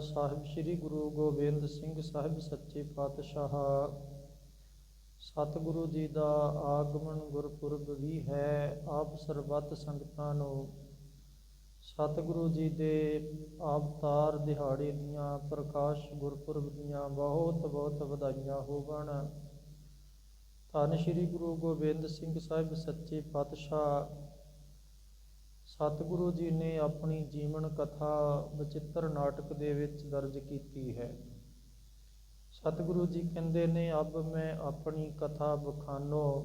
ਸਾਹਿਬ ਸ੍ਰੀ ਗੁਰੂ ਗੋਬਿੰਦ ਸਿੰਘ ਸਾਹਿਬ ਸੱਚੇ ਪਾਤਸ਼ਾਹ। ਸਤਿਗੁਰੂ ਜੀ ਦਾ ਆਗਮਨ ਗੁਰਪੁਰਬ ਵੀ ਹੈ ਆਪ ਸਰਬੱਤ ਸੰਗਤਾਂ ਨੂੰ। ਸਤਿਗੁਰੂ ਜੀ ਦੇ ਅਵਤਾਰ ਦਿਹਾੜੇ ਦੀਆਂ ਪ੍ਰਕਾਸ਼ ਗੁਰਪੁਰਬ ਦੀਆਂ ਬਹੁਤ ਬਹੁਤ ਵਧਾਈਆਂ ਹੋਵਣ। ਧੰਨ ਸ੍ਰੀ ਗੁਰੂ ਗੋਬਿੰਦ ਸਿੰਘ ਸਾਹਿਬ ਸੱਚੇ ਪਾਤਸ਼ਾਹ। ਸਤਿਗੁਰੂ ਜੀ ਨੇ ਆਪਣੀ ਜੀਵਨ ਕਥਾ ਬਚਿੱਤਰ ਨਾਟਕ ਦੇ ਵਿੱਚ ਦਰਜ ਕੀਤੀ ਹੈ। ਸਤਿਗੁਰੂ ਜੀ ਕਹਿੰਦੇ ਨੇ, ਅਬ ਮੈਂ ਆਪਣੀ ਕਥਾ ਬਖਾਨੋ,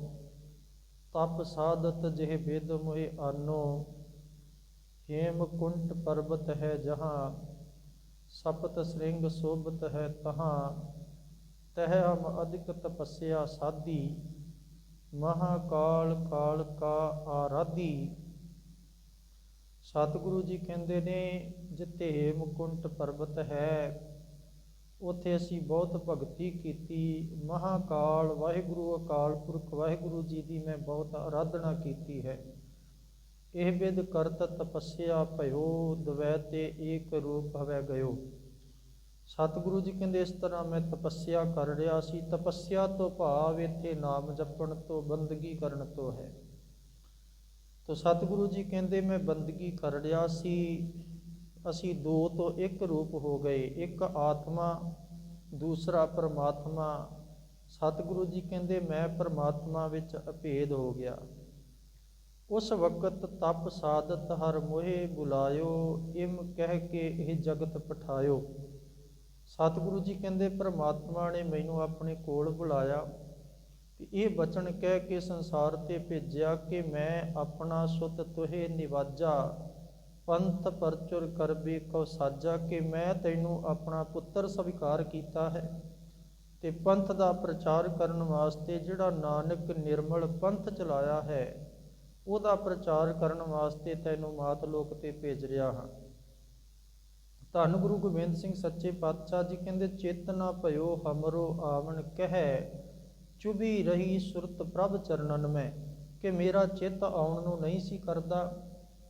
ਤਪ ਸਾਧਤ ਜਿਹ ਬੇਦ ਮੋਹਿ ਆਨੋ, ਹੇਮ ਕੁੰਟ ਪਰਬਤ ਹੈ ਜਹਾਂ, ਸਪਤ ਸ੍ਰਿੰਗ ਸੋਭਤ ਹੈ ਤਹਾਂ, ਤਹ ਹਮ ਅਧਿਕ ਤਪੱਸਿਆ ਸਾਧੀ ਮਹਾਕਾਲ ਕਾਲ ਕਾ ਆਰਾਧੀ ਸਤਿਗੁਰੂ ਜੀ ਕਹਿੰਦੇ ਨੇ ਜਿੱਥੇ ਹੇਮਕੁੰਟ ਪਰਬਤ ਹੈ, ਉੱਥੇ ਅਸੀਂ ਬਹੁਤ ਭਗਤੀ ਕੀਤੀ। ਮਹਾਕਾਲ ਵਾਹਿਗੁਰੂ ਅਕਾਲ ਪੁਰਖ ਵਾਹਿਗੁਰੂ ਜੀ ਦੀ ਮੈਂ ਬਹੁਤ ਆਰਾਧਨਾ ਕੀਤੀ ਹੈ। ਇਹ ਬਿਦ ਕਰਤ ਤਪੱਸਿਆ ਭਇਓ, ਦਵੈ ਤੇ ਏਕ ਰੂਪ ਹਵੈ ਗਇਓ। ਸਤਿਗੁਰੂ ਜੀ ਕਹਿੰਦੇ, ਇਸ ਤਰ੍ਹਾਂ ਮੈਂ ਤਪੱਸਿਆ ਕਰ ਰਿਹਾ ਸੀ। ਤਪੱਸਿਆ ਤੋਂ ਭਾਵ ਇੱਥੇ ਨਾਮ ਜਪਣ ਤੋਂ, ਬੰਦਗੀ ਕਰਨ ਤੋਂ ਹੈ। ਤੋ ਸਤਿਗੁਰੂ ਜੀ ਕਹਿੰਦੇ, ਮੈਂ ਬੰਦਗੀ ਕਰ ਰਿਹਾ ਸੀ। ਅਸੀਂ ਦੋ ਤੋਂ ਇੱਕ ਰੂਪ ਹੋ ਗਏ। ਇੱਕ ਆਤਮਾ, ਦੂਸਰਾ ਪਰਮਾਤਮਾ। ਸਤਿਗੁਰੂ ਜੀ ਕਹਿੰਦੇ, ਮੈਂ ਪਰਮਾਤਮਾ ਵਿੱਚ ਅਭੇਦ ਹੋ ਗਿਆ। ਉਸ ਵਕਤ ਤਪ ਸਾਧਤ ਹਰ ਮੋਹੇ ਬੁਲਾਇਓ, ਇਮ ਕਹਿ ਕੇ ਇਹ ਜਗਤ ਪਠਾਇਓ। ਸਤਿਗੁਰੂ ਜੀ ਕਹਿੰਦੇ, ਪਰਮਾਤਮਾ ਨੇ ਮੈਨੂੰ ਆਪਣੇ ਕੋਲ ਬੁਲਾਇਆ। ਇਹ ਬਚਨ ਕਹਿ ਕੇ ਸੰਸਾਰ ਤੇ ਭੇਜਿਆ ਕਿ ਮੈਂ ਆਪਣਾ ਸੁਤ ਤੁਹੇ ਨਿਵਾਜਾ, ਪੰਥ ਪਰਚੁਰ ਕਰਬੀ ਕੋ ਸਾਜਾ ਕਿ ਮੈਂ ਤੈਨੂੰ ਆਪਣਾ ਪੁੱਤਰ ਸਵੀਕਾਰ ਕੀਤਾ ਹੈ। ਤੇ ਪੰਥ ਦਾ ਪ੍ਰਚਾਰ ਕਰਨ ਵਾਸਤੇ ਜਿਹੜਾ ਨਾਨਕ ਨਿਰਮਲ ਪੰਥ ਚਲਾਇਆ ਹੈ, ਉਹਦਾ ਪ੍ਰਚਾਰ ਕਰਨ ਵਾਸਤੇ ਤੈਨੂੰ ਮਾਤ ਲੋਕ ਤੇ ਭੇਜ ਰਿਹਾ ਹਾਂ। ਧੰਨ ਗੁਰੂ ਗੋਬਿੰਦ ਸਿੰਘ ਸੱਚੇ ਪਾਤਸ਼ਾਹ ਜੀ ਕਹਿੰਦੇ, ਚੇਤਨਾ ਭਇਓ ਹਮਰੋ ਆਵਣ ਕਹਿ। ਚੁਭੀ ਰਹੀ ਸੁਰਤ ਪ੍ਰਭ ਚਰਨਨ ਮੈਂ, ਕਿ ਮੇਰਾ ਚਿੱਤ ਆਉਣ ਨੂੰ ਨਹੀਂ ਸੀ ਕਰਦਾ।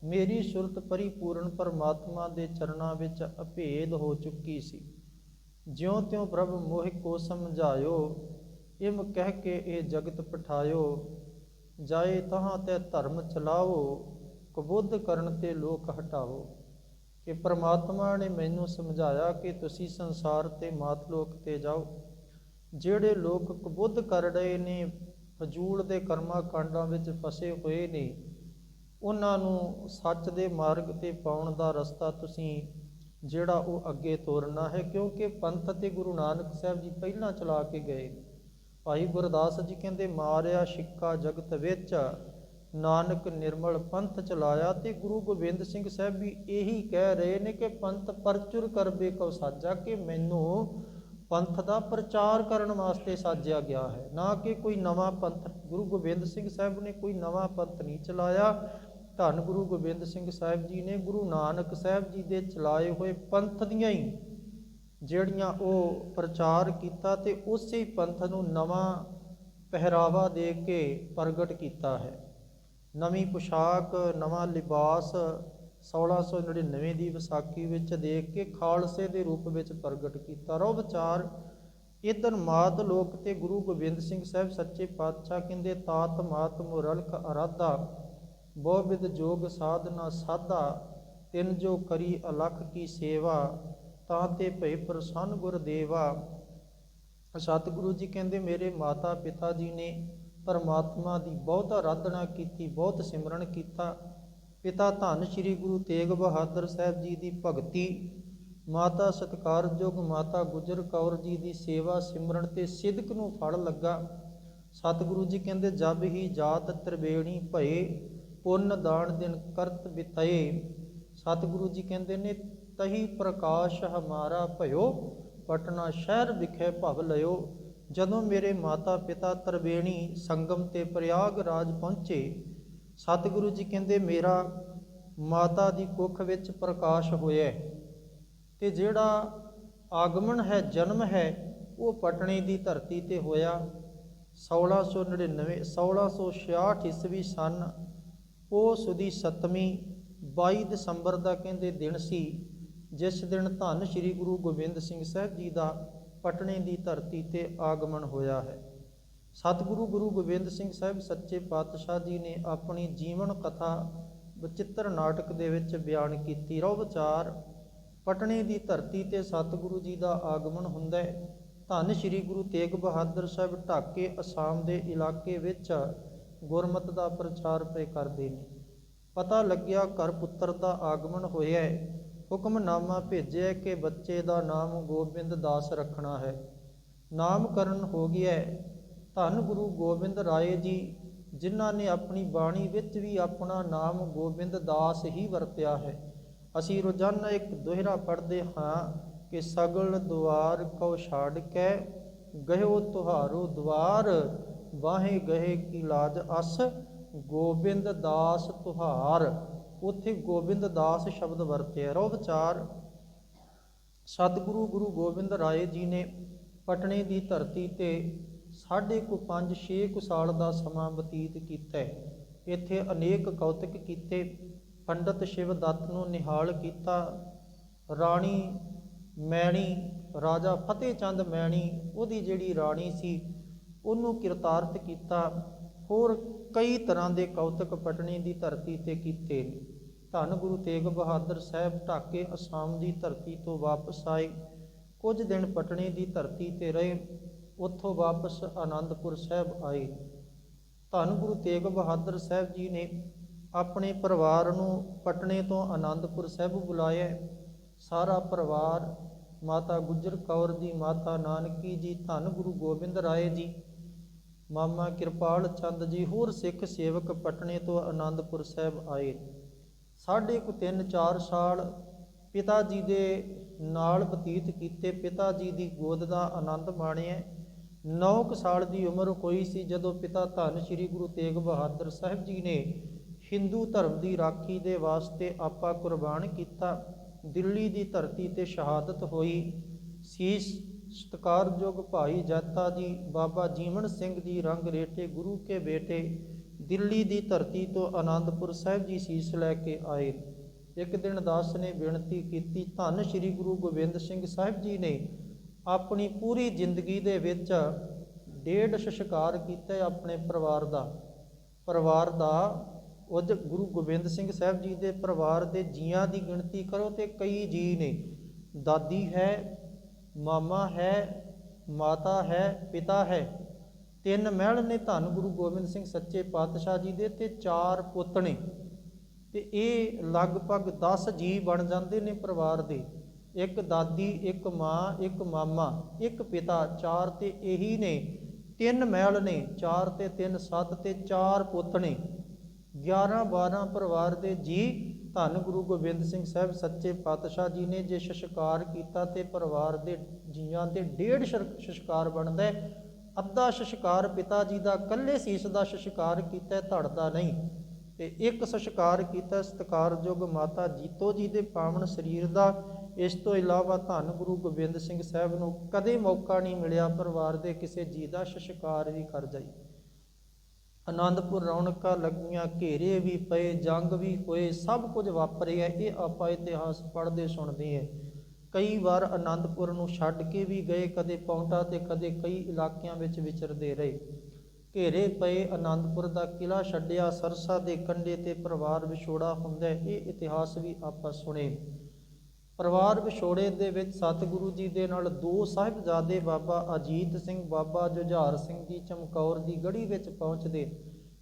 ਮੇਰੀ ਸੁਰਤ ਪਰਿਪੂਰਨ ਪਰਮਾਤਮਾ ਦੇ ਚਰਨਾਂ ਵਿੱਚ ਅਭੇਦ ਹੋ ਚੁੱਕੀ ਸੀ। ਜਿਉਂ ਤਿਉ ਪ੍ਰਭ ਮੋਹਿ ਕੋ ਸਮਝਾਇਓ, ਇਮ ਕਹਿ ਕੇ ਇਹ ਜਗਤ ਪਠਾਇਓ। ਜਾਏ ਤਹਾਂ ਤੇ ਧਰਮ ਚਲਾਓ, ਕਬੁੱਧ ਕਰਨ ਤੇ ਲੋਕ ਹਟਾਓ। ਕਿ ਪਰਮਾਤਮਾ ਨੇ ਮੈਨੂੰ ਸਮਝਾਇਆ ਕਿ ਤੁਸੀਂ ਸੰਸਾਰ ਤੇ ਮਾਤ ਲੋਕ ਤੇ ਜਾਓ। ਜਿਹੜੇ ਲੋਕ ਕਬੁੱਧ ਕਰ ਰਹੇ ਨੇ, ਫਜੂਲ ਦੇ ਕਰਮਾ ਕਾਂਡਾਂ ਵਿੱਚ ਫਸੇ ਹੋਏ ਨੇ, ਉਹਨਾਂ ਨੂੰ ਸੱਚ ਦੇ ਮਾਰਗ ਤੇ ਪਾਉਣ ਦਾ ਰਸਤਾ ਤੁਸੀਂ, ਜਿਹੜਾ ਉਹ ਅੱਗੇ ਤੋਰਨਾ ਹੈ, ਕਿਉਂਕਿ ਪੰਥ ਤੇ ਗੁਰੂ ਨਾਨਕ ਸਾਹਿਬ ਜੀ ਪਹਿਲਾਂ ਚਲਾ ਕੇ ਗਏ। ਭਾਈ ਗੁਰਦਾਸ ਜੀ ਕਹਿੰਦੇ, ਮਾਰਿਆ ਸਿੱਕਾ ਜਗਤ ਵਿੱਚ, ਨਾਨਕ ਨਿਰਮਲ ਪੰਥ ਚਲਾਇਆ, ਤੇ ਗੁਰੂ ਗੋਬਿੰਦ ਸਿੰਘ ਸਾਹਿਬ ਵੀ ਇਹੀ ਕਹਿ ਰਹੇ ਨੇ ਕਿ ਪੰਥ ਪਰਚੁਰ ਕਰਬੇ ਕਉ ਸਾਜਾ, ਕਿ ਮੈਨੂੰ ਪੰਥ ਦਾ ਪ੍ਰਚਾਰ ਕਰਨ ਵਾਸਤੇ ਸਾਜਿਆ ਗਿਆ ਹੈ। ਨਾ ਕਿ ਕੋਈ ਨਵਾਂ ਪੰਥ। ਗੁਰੂ ਗੋਬਿੰਦ ਸਿੰਘ ਸਾਹਿਬ ਨੇ ਕੋਈ ਨਵਾਂ ਪੰਥ ਨਹੀਂ ਚਲਾਇਆ। ਧੰਨ ਗੁਰੂ ਗੋਬਿੰਦ ਸਿੰਘ ਸਾਹਿਬ ਜੀ ਨੇ ਗੁਰੂ ਨਾਨਕ ਸਾਹਿਬ ਜੀ ਦੇ ਚਲਾਏ ਹੋਏ ਪੰਥ ਦੀਆਂ ਹੀ ਜਿਹੜੀਆਂ ਉਹ ਪ੍ਰਚਾਰ ਕੀਤਾ ਤੇ ਉਸੇ ਪੰਥ ਨੂੰ ਨਵਾਂ ਪਹਿਰਾਵਾ ਦੇ ਕੇ ਪ੍ਰਗਟ ਕੀਤਾ ਹੈ। ਨਵੀਂ ਪੁਸ਼ਾਕ, ਨਵਾਂ ਲਿਬਾਸ 1699 ਦੀ ਵਿਸਾਖੀ ਵਿੱਚ ਦੇਖ ਕੇ ਖਾਲਸੇ ਦੇ ਰੂਪ ਵਿੱਚ ਪ੍ਰਗਟ ਕੀਤਾ। ਰੋ ਵਿਚਾਰ ਇਦਨ ਮਾਤ ਲੋਕ ਤੇ ਗੁਰੂ ਗੋਬਿੰਦ ਸਿੰਘ ਸਾਹਿਬ ਸੱਚੇ ਪਾਤਸ਼ਾਹ ਕਹਿੰਦੇ, ਤਾਤ ਮਾਤ ਮੁਰਲਖ ਅਰਾਧਾ ਬਹੁ ਵਿਦ ਜੋਗ ਸਾਧਨਾ ਸਾਧਾ, ਤਿੰਨ ਜੋ ਕਰੀ ਅਲਖ ਕੀ ਸੇਵਾ, ਤਾਂ ਤੇ ਭਈ ਪ੍ਰਸੰਨ ਗੁਰ ਦੇਵਾ। ਸਤਿਗੁਰੂ ਜੀ ਕਹਿੰਦੇ, ਮੇਰੇ ਮਾਤਾ ਪਿਤਾ ਜੀ ਨੇ ਪਰਮਾਤਮਾ ਦੀ ਬਹੁਤ ਆਰਾਧਨਾ ਕੀਤੀ, ਬਹੁਤ ਸਿਮਰਨ ਕੀਤਾ। ਪਿਤਾ ਧੰਨ ਸ੍ਰੀ ਗੁਰੂ ਤੇਗ ਬਹਾਦਰ ਸਾਹਿਬ ਜੀ ਦੀ ਭਗਤੀ, ਮਾਤਾ ਸਤਕਾਰਯੋਗ ਮਾਤਾ ਗੁਜਰ ਕੌਰ ਜੀ ਦੀ ਸੇਵਾ ਸਿਮਰਨ ਤੇ ਸਿਦਕ ਨੂੰ ਫੜ ਲੱਗਾ। ਸਤਿਗੁਰੂ ਜੀ ਕਹਿੰਦੇ, ਜਬ ਹੀ ਜਾਤ ਤ੍ਰਿਵੇਣੀ ਭਏ, ਪੁੰਨ ਦਾਨ ਦਿਨ ਕਰਤ ਬਿਤਏ। ਸਤਿਗੁਰੂ ਜੀ ਕਹਿੰਦੇ ਨੇ, ਤਹੀ ਪ੍ਰਕਾਸ਼ ਹਮਾਰਾ ਭਇਓ, ਪਟਨਾ ਸ਼ਹਿਰ ਵਿਖੇ ਭਵ ਲਿਓ ਜਦੋਂ ਮੇਰੇ ਮਾਤਾ ਪਿਤਾ ਤਰਵੇਣੀ ਸੰਗਮ ਤੇ ਪ੍ਰਯਾਗ ਰਾਜ ਪਹੁੰਚੇ ਸਤਿਗੁਰੂ ਜੀ ਕਹਿੰਦੇ, ਮੇਰਾ ਮਾਤਾ ਦੀ ਕੁੱਖ ਵਿੱਚ ਪ੍ਰਕਾਸ਼ ਹੋਇਆ ਤੇ ਜਿਹੜਾ ਆਗਮਨ ਹੈ, ਜਨਮ ਹੈ, ਉਹ ਪਟਣੇ ਦੀ ਧਰਤੀ ਤੇ ਹੋਇਆ। 1699 1666 ਈਸਵੀ ਸਨ, ਉਹ ਸੁਦੀ 7ਵੀਂ 22 ਦਸੰਬਰ ਦਾ ਕਹਿੰਦੇ ਦਿਨ ਸੀ, ਜਿਸ ਦਿਨ ਧੰਨ ਸ੍ਰੀ ਗੁਰੂ ਗੋਬਿੰਦ ਸਿੰਘ ਸਾਹਿਬ ਜੀ ਦਾ ਪਟਨੇ ਦੀ ਧਰਤੀ ਤੇ ਆਗਮਨ ਹੋਇਆ ਹੈ। ਸਤਿਗੁਰੂ ਗੁਰੂ ਗੋਬਿੰਦ ਸਿੰਘ ਸਾਹਿਬ ਸੱਚੇ ਪਾਤਸ਼ਾਹ ਜੀ ਨੇ ਆਪਣੀ ਜੀਵਨ ਕਥਾ ਬਚਿੱਤਰ ਨਾਟਕ ਦੇ ਵਿੱਚ ਬਿਆਨ ਕੀਤੀ। ਰੋ ਵਿਚਾਰ ਪਟਨੇ ਦੀ ਧਰਤੀ ਤੇ ਸਤਿਗੁਰੂ ਜੀ ਦਾ ਆਗਮਨ ਹੁੰਦਾ ਹੈ। ਧੰਨ ਸ੍ਰੀ ਗੁਰੂ ਤੇਗ ਬਹਾਦਰ ਸਾਹਿਬ ਢਾਕੇ, ਅਸਾਮ ਦੇ ਇਲਾਕੇ ਵਿੱਚ ਗੁਰਮਤ ਦਾ ਪ੍ਰਚਾਰ ਪਏ ਕਰਦੇ ਨੇ। ਪਤਾ ਲੱਗਿਆ ਘਰ ਪੁੱਤਰ ਦਾ ਆਗਮਨ ਹੋਇਆ ਹੈ। ਹੁਕਮਨਾਮਾ ਭੇਜਿਆ ਕਿ ਬੱਚੇ ਦਾ ਨਾਮ ਗੋਬਿੰਦ ਦਾਸ ਰੱਖਣਾ ਹੈ। ਨਾਮਕਰਨ ਹੋ ਗਿਆ ਹੈ। ਧੰਨ ਗੁਰੂ ਗੋਬਿੰਦ ਰਾਏ ਜੀ, ਜਿਨ੍ਹਾਂ ਨੇ ਆਪਣੀ ਬਾਣੀ ਵਿੱਚ ਵੀ ਆਪਣਾ ਨਾਮ ਗੋਬਿੰਦ ਦਾਸ ਹੀ ਵਰਤਿਆ ਹੈ। ਅਸੀਂ ਰੋਜ਼ਾਨਾ ਇੱਕ ਦੋਹਰਾ ਪੜ੍ਹਦੇ ਹਾਂ ਕਿ ਸਗਲ ਦੁਆਰ ਕਉ ਛਾੜ ਕੇ ਗਇਓ ਤੁਹਾਰੋ ਦੁਆਰ, ਵਾਹੇ ਗਏ ਕੀ ਲਾਜ ਅਸ, ਗੋਬਿੰਦ ਦਾਸ ਤੁਹਾਰ। ਉੱਥੇ ਗੋਬਿੰਦ ਦਾਸ ਸ਼ਬਦ ਵਰਤਿਆ। ਰੋ ਵਿਚਾਰ। ਸਤਿਗੁਰੂ ਗੁਰੂ ਗੋਬਿੰਦ ਰਾਏ ਜੀ ਨੇ ਪਟਨੇ ਦੀ ਧਰਤੀ ਤੇ ਸਾਢੇ ਕੁ 5 6 ਕੁ ਸਾਲ ਦਾ ਸਮਾਂ ਬਤੀਤ ਕੀਤਾ ਇੱਥੇ ਅਨੇਕ ਕੌਤਕ ਕੀਤੇ, ਪੰਡਤ ਸ਼ਿਵ ਦੱਤ ਨੂੰ ਨਿਹਾਲ ਕੀਤਾ, ਰਾਣੀ ਮੈਣੀ, ਰਾਜਾ ਫਤਿਹ ਚੰਦ ਮੈਣੀ, ਉਹਦੀ ਜਿਹੜੀ ਰਾਣੀ ਸੀ, ਉਹਨੂੰ ਕਿਰਤਾਰਤ ਕੀਤਾ। ਹੋਰ ਕਈ ਤਰ੍ਹਾਂ ਦੇ ਕੌਤਕ ਪਟਨੇ ਦੀ ਧਰਤੀ ਤੇ ਕੀਤੇ। ਧੰਨ ਗੁਰੂ ਤੇਗ ਬਹਾਦਰ ਸਾਹਿਬ ਢਾਕੇ ਅਸਾਮ ਦੀ ਧਰਤੀ ਤੋਂ ਵਾਪਸ ਆਏ। ਕੁਝ ਦਿਨ ਪਟਨੇ ਦੀ ਧਰਤੀ ਤੇ ਰਹੇ। ਉੱਥੋਂ ਵਾਪਸ ਆਨੰਦਪੁਰ ਸਾਹਿਬ ਆਏ। ਧੰਨ ਗੁਰੂ ਤੇਗ ਬਹਾਦਰ ਸਾਹਿਬ ਜੀ ਨੇ ਆਪਣੇ ਪਰਿਵਾਰ ਨੂੰ ਪਟਨੇ ਤੋਂ ਆਨੰਦਪੁਰ ਸਾਹਿਬ ਬੁਲਾਇਆ। ਸਾਰਾ ਪਰਿਵਾਰ, ਮਾਤਾ ਗੁਜਰ ਕੌਰ ਜੀ, ਮਾਤਾ ਨਾਨਕੀ ਜੀ, ਧੰਨ ਗੁਰੂ ਗੋਬਿੰਦ ਰਾਏ ਜੀ, ਮਾਮਾ ਕਿਰਪਾਲ ਚੰਦ ਜੀ, ਹੋਰ ਸਿੱਖ ਸੇਵਕ ਪਟਨੇ ਤੋਂ ਆਨੰਦਪੁਰ ਸਾਹਿਬ ਆਏ। ਸਾਢੇ ਕੁ 3-4 ਸਾਲ ਪਿਤਾ ਜੀ ਦੇ ਨਾਲ ਬਤੀਤ ਕੀਤੇ। ਪਿਤਾ ਜੀ ਦੀ ਗੋਦ ਦਾ ਆਨੰਦ ਮਾਣਿਆ। 9 ਕੁ ਸਾਲ ਦੀ ਉਮਰ ਹੋਈ ਸੀ ਜਦੋਂ ਪਿਤਾ ਧੰਨ ਸ੍ਰੀ ਗੁਰੂ ਤੇਗ ਬਹਾਦਰ ਸਾਹਿਬ ਜੀ ਨੇ ਹਿੰਦੂ ਧਰਮ ਦੀ ਰਾਖੀ ਦੇ ਵਾਸਤੇ ਆਪਾ ਕੁਰਬਾਨ ਕੀਤਾ। ਦਿੱਲੀ ਦੀ ਧਰਤੀ ਤੇ ਸ਼ਹਾਦਤ ਹੋਈ। ਸੀਸ ਸਤਿਕਾਰਯੋਗ ਭਾਈ ਜੈਤਾ ਜੀ, ਬਾਬਾ ਜੀਵਨ ਸਿੰਘ ਜੀ, ਰੰਗ ਰੇਟੇ ਗੁਰੂ ਕੇ ਬੇਟੇ ਦਿੱਲੀ ਦੀ ਧਰਤੀ ਤੋਂ ਆਨੰਦਪੁਰ ਸਾਹਿਬ ਜੀ ਸੀਸ ਲੈ ਕੇ ਆਏ। ਇੱਕ ਦਿਨ ਦਾਸ ਨੇ ਬੇਨਤੀ ਕੀਤੀ, ਧੰਨ ਸ੍ਰੀ ਗੁਰੂ ਗੋਬਿੰਦ ਸਿੰਘ ਸਾਹਿਬ ਜੀ ਨੇ ਆਪਣੀ ਪੂਰੀ ਜ਼ਿੰਦਗੀ ਦੇ ਵਿੱਚ ਡੇਢ ਸ਼ਿਕਾਰ ਕੀਤਾ ਆਪਣੇ ਪਰਿਵਾਰ ਦਾ। ਪਰਿਵਾਰ ਦਾ ਉਜ ਗੁਰੂ ਗੋਬਿੰਦ ਸਿੰਘ ਸਾਹਿਬ ਜੀ ਦੇ ਪਰਿਵਾਰ ਦੇ ਜੀਆਂ ਦੀ ਗਿਣਤੀ ਕਰੋ ਤੇ ਕਈ ਜੀ ਨੇ। ਦਾਦੀ ਹੈ, ਮਾਮਾ ਹੈ, ਮਾਤਾ ਹੈ, ਪਿਤਾ ਹੈ। ਤਿੰਨ ਮਹਿਲ ਨੇ ਧੰਨ ਗੁਰੂ ਗੋਬਿੰਦ ਸਿੰਘ ਸੱਚੇ ਪਾਤਸ਼ਾਹ ਜੀ ਦੇ ਤੇ ਚਾਰ ਪੁੱਤ ਨੇ। ਤੇ ਇਹ ਲਗਭਗ 10 ਜੀ ਬਣ ਜਾਂਦੇ ਨੇ ਪਰਿਵਾਰ ਦੇ। ਇੱਕ ਦਾਦੀ, ਇੱਕ ਮਾਂ, ਇੱਕ ਮਾਮਾ, ਇੱਕ ਪਿਤਾ, ਚਾਰ ਤੇ ਇਹੀ ਨੇ, ਤਿੰਨ ਮਹਿਲ ਨੇ, ਚਾਰ ਤੇ ਤਿੰਨ ਸੱਤ ਤੇ ਚਾਰ ਪੁੱਤ ਨੇ। 11 12 ਪਰਿਵਾਰ ਦੇ ਜੀ ਧੰਨ ਗੁਰੂ ਗੋਬਿੰਦ ਸਿੰਘ ਸਾਹਿਬ ਸੱਚੇ ਪਾਤਸ਼ਾਹ ਜੀ ਨੇ ਜੇ ਸ਼ਸ਼ਕਾਰ ਕੀਤਾ ਤੇ ਪਰਿਵਾਰ ਦੇ ਜੀਆਂ ਦੇ ਡੇਢ ਸ਼ਸ਼ਕਾਰ ਬਣਦਾ ਹੈ। ਅੱਧਾ ਸ਼ਸ਼ਕਾਰ ਪਿਤਾ ਜੀ ਦਾ ਕੱਲੇ ਸੀਸ ਦਾ ਸ਼ਸ਼ਕਾਰ ਕੀਤਾ ਧੜਦਾ ਨਹੀਂ। ਤੇ ਇੱਕ ਸ਼ਸ਼ਕਾਰ ਕੀਤਾ ਸਤਿਕਾਰਯੋਗ ਮਾਤਾ ਜੀਤੋ ਜੀ ਦੇ ਪਾਵਨ ਸਰੀਰ ਦਾ ਇਸ ਤੋਂ ਇਲਾਵਾ ਧੰਨ ਗੁਰੂ ਗੋਬਿੰਦ ਸਿੰਘ ਸਾਹਿਬ ਨੂੰ ਕਦੇ ਮੌਕਾ ਨਹੀਂ ਮਿਲਿਆ ਪਰਿਵਾਰ ਦੇ ਕਿਸੇ ਜੀ ਦਾ ਸ਼ਸ਼ਕਾਰ ਵੀ ਕਰ ਜਾਈ। ਆਨੰਦਪੁਰ ਰੌਣਕਾਂ ਲੱਗੀਆਂ, ਘੇਰੇ ਵੀ ਪਏ, ਜੰਗ ਵੀ ਹੋਏ, ਸਭ ਕੁਝ ਵਾਪਰਿਆ ਇਹ ਆਪਾਂ ਇਤਿਹਾਸ ਪੜ੍ਹਦੇ ਸੁਣਦੇ ਹਾਂ। ਕਈ ਵਾਰ ਆਨੰਦਪੁਰ ਨੂੰ ਛੱਡ ਕੇ ਵੀ ਗਏ, ਕਦੇ ਪੌਂਟਾ ਤੇ, ਕਦੇ ਕਈ ਇਲਾਕਿਆਂ ਵਿੱਚ ਵਿਚਰਦੇ ਰਹੇ। ਘੇਰੇ ਪਏ ਆਨੰਦਪੁਰ ਦਾ ਕਿਲਾ ਛੱਡਿਆ, ਸਰਸਾ ਦੇ ਕੰਢੇ ਤੇ ਪਰਿਵਾਰ ਵਿਛੋੜਾ ਹੁੰਦਾ ਇਹ ਇਤਿਹਾਸ ਵੀ ਆਪਾਂ ਸੁਣੇ। ਪਰਿਵਾਰ ਵਿਛੋੜੇ ਦੇ ਵਿੱਚ ਸਤਿਗੁਰੂ ਜੀ ਦੇ ਨਾਲ ਦੋ ਸਾਹਿਬਜ਼ਾਦੇ ਬਾਬਾ ਅਜੀਤ ਸਿੰਘ, ਬਾਬਾ ਜੁਝਾਰ ਸਿੰਘ ਜੀ ਚਮਕੌਰ ਦੀ ਗੜੀ ਵਿੱਚ ਪਹੁੰਚਦੇ,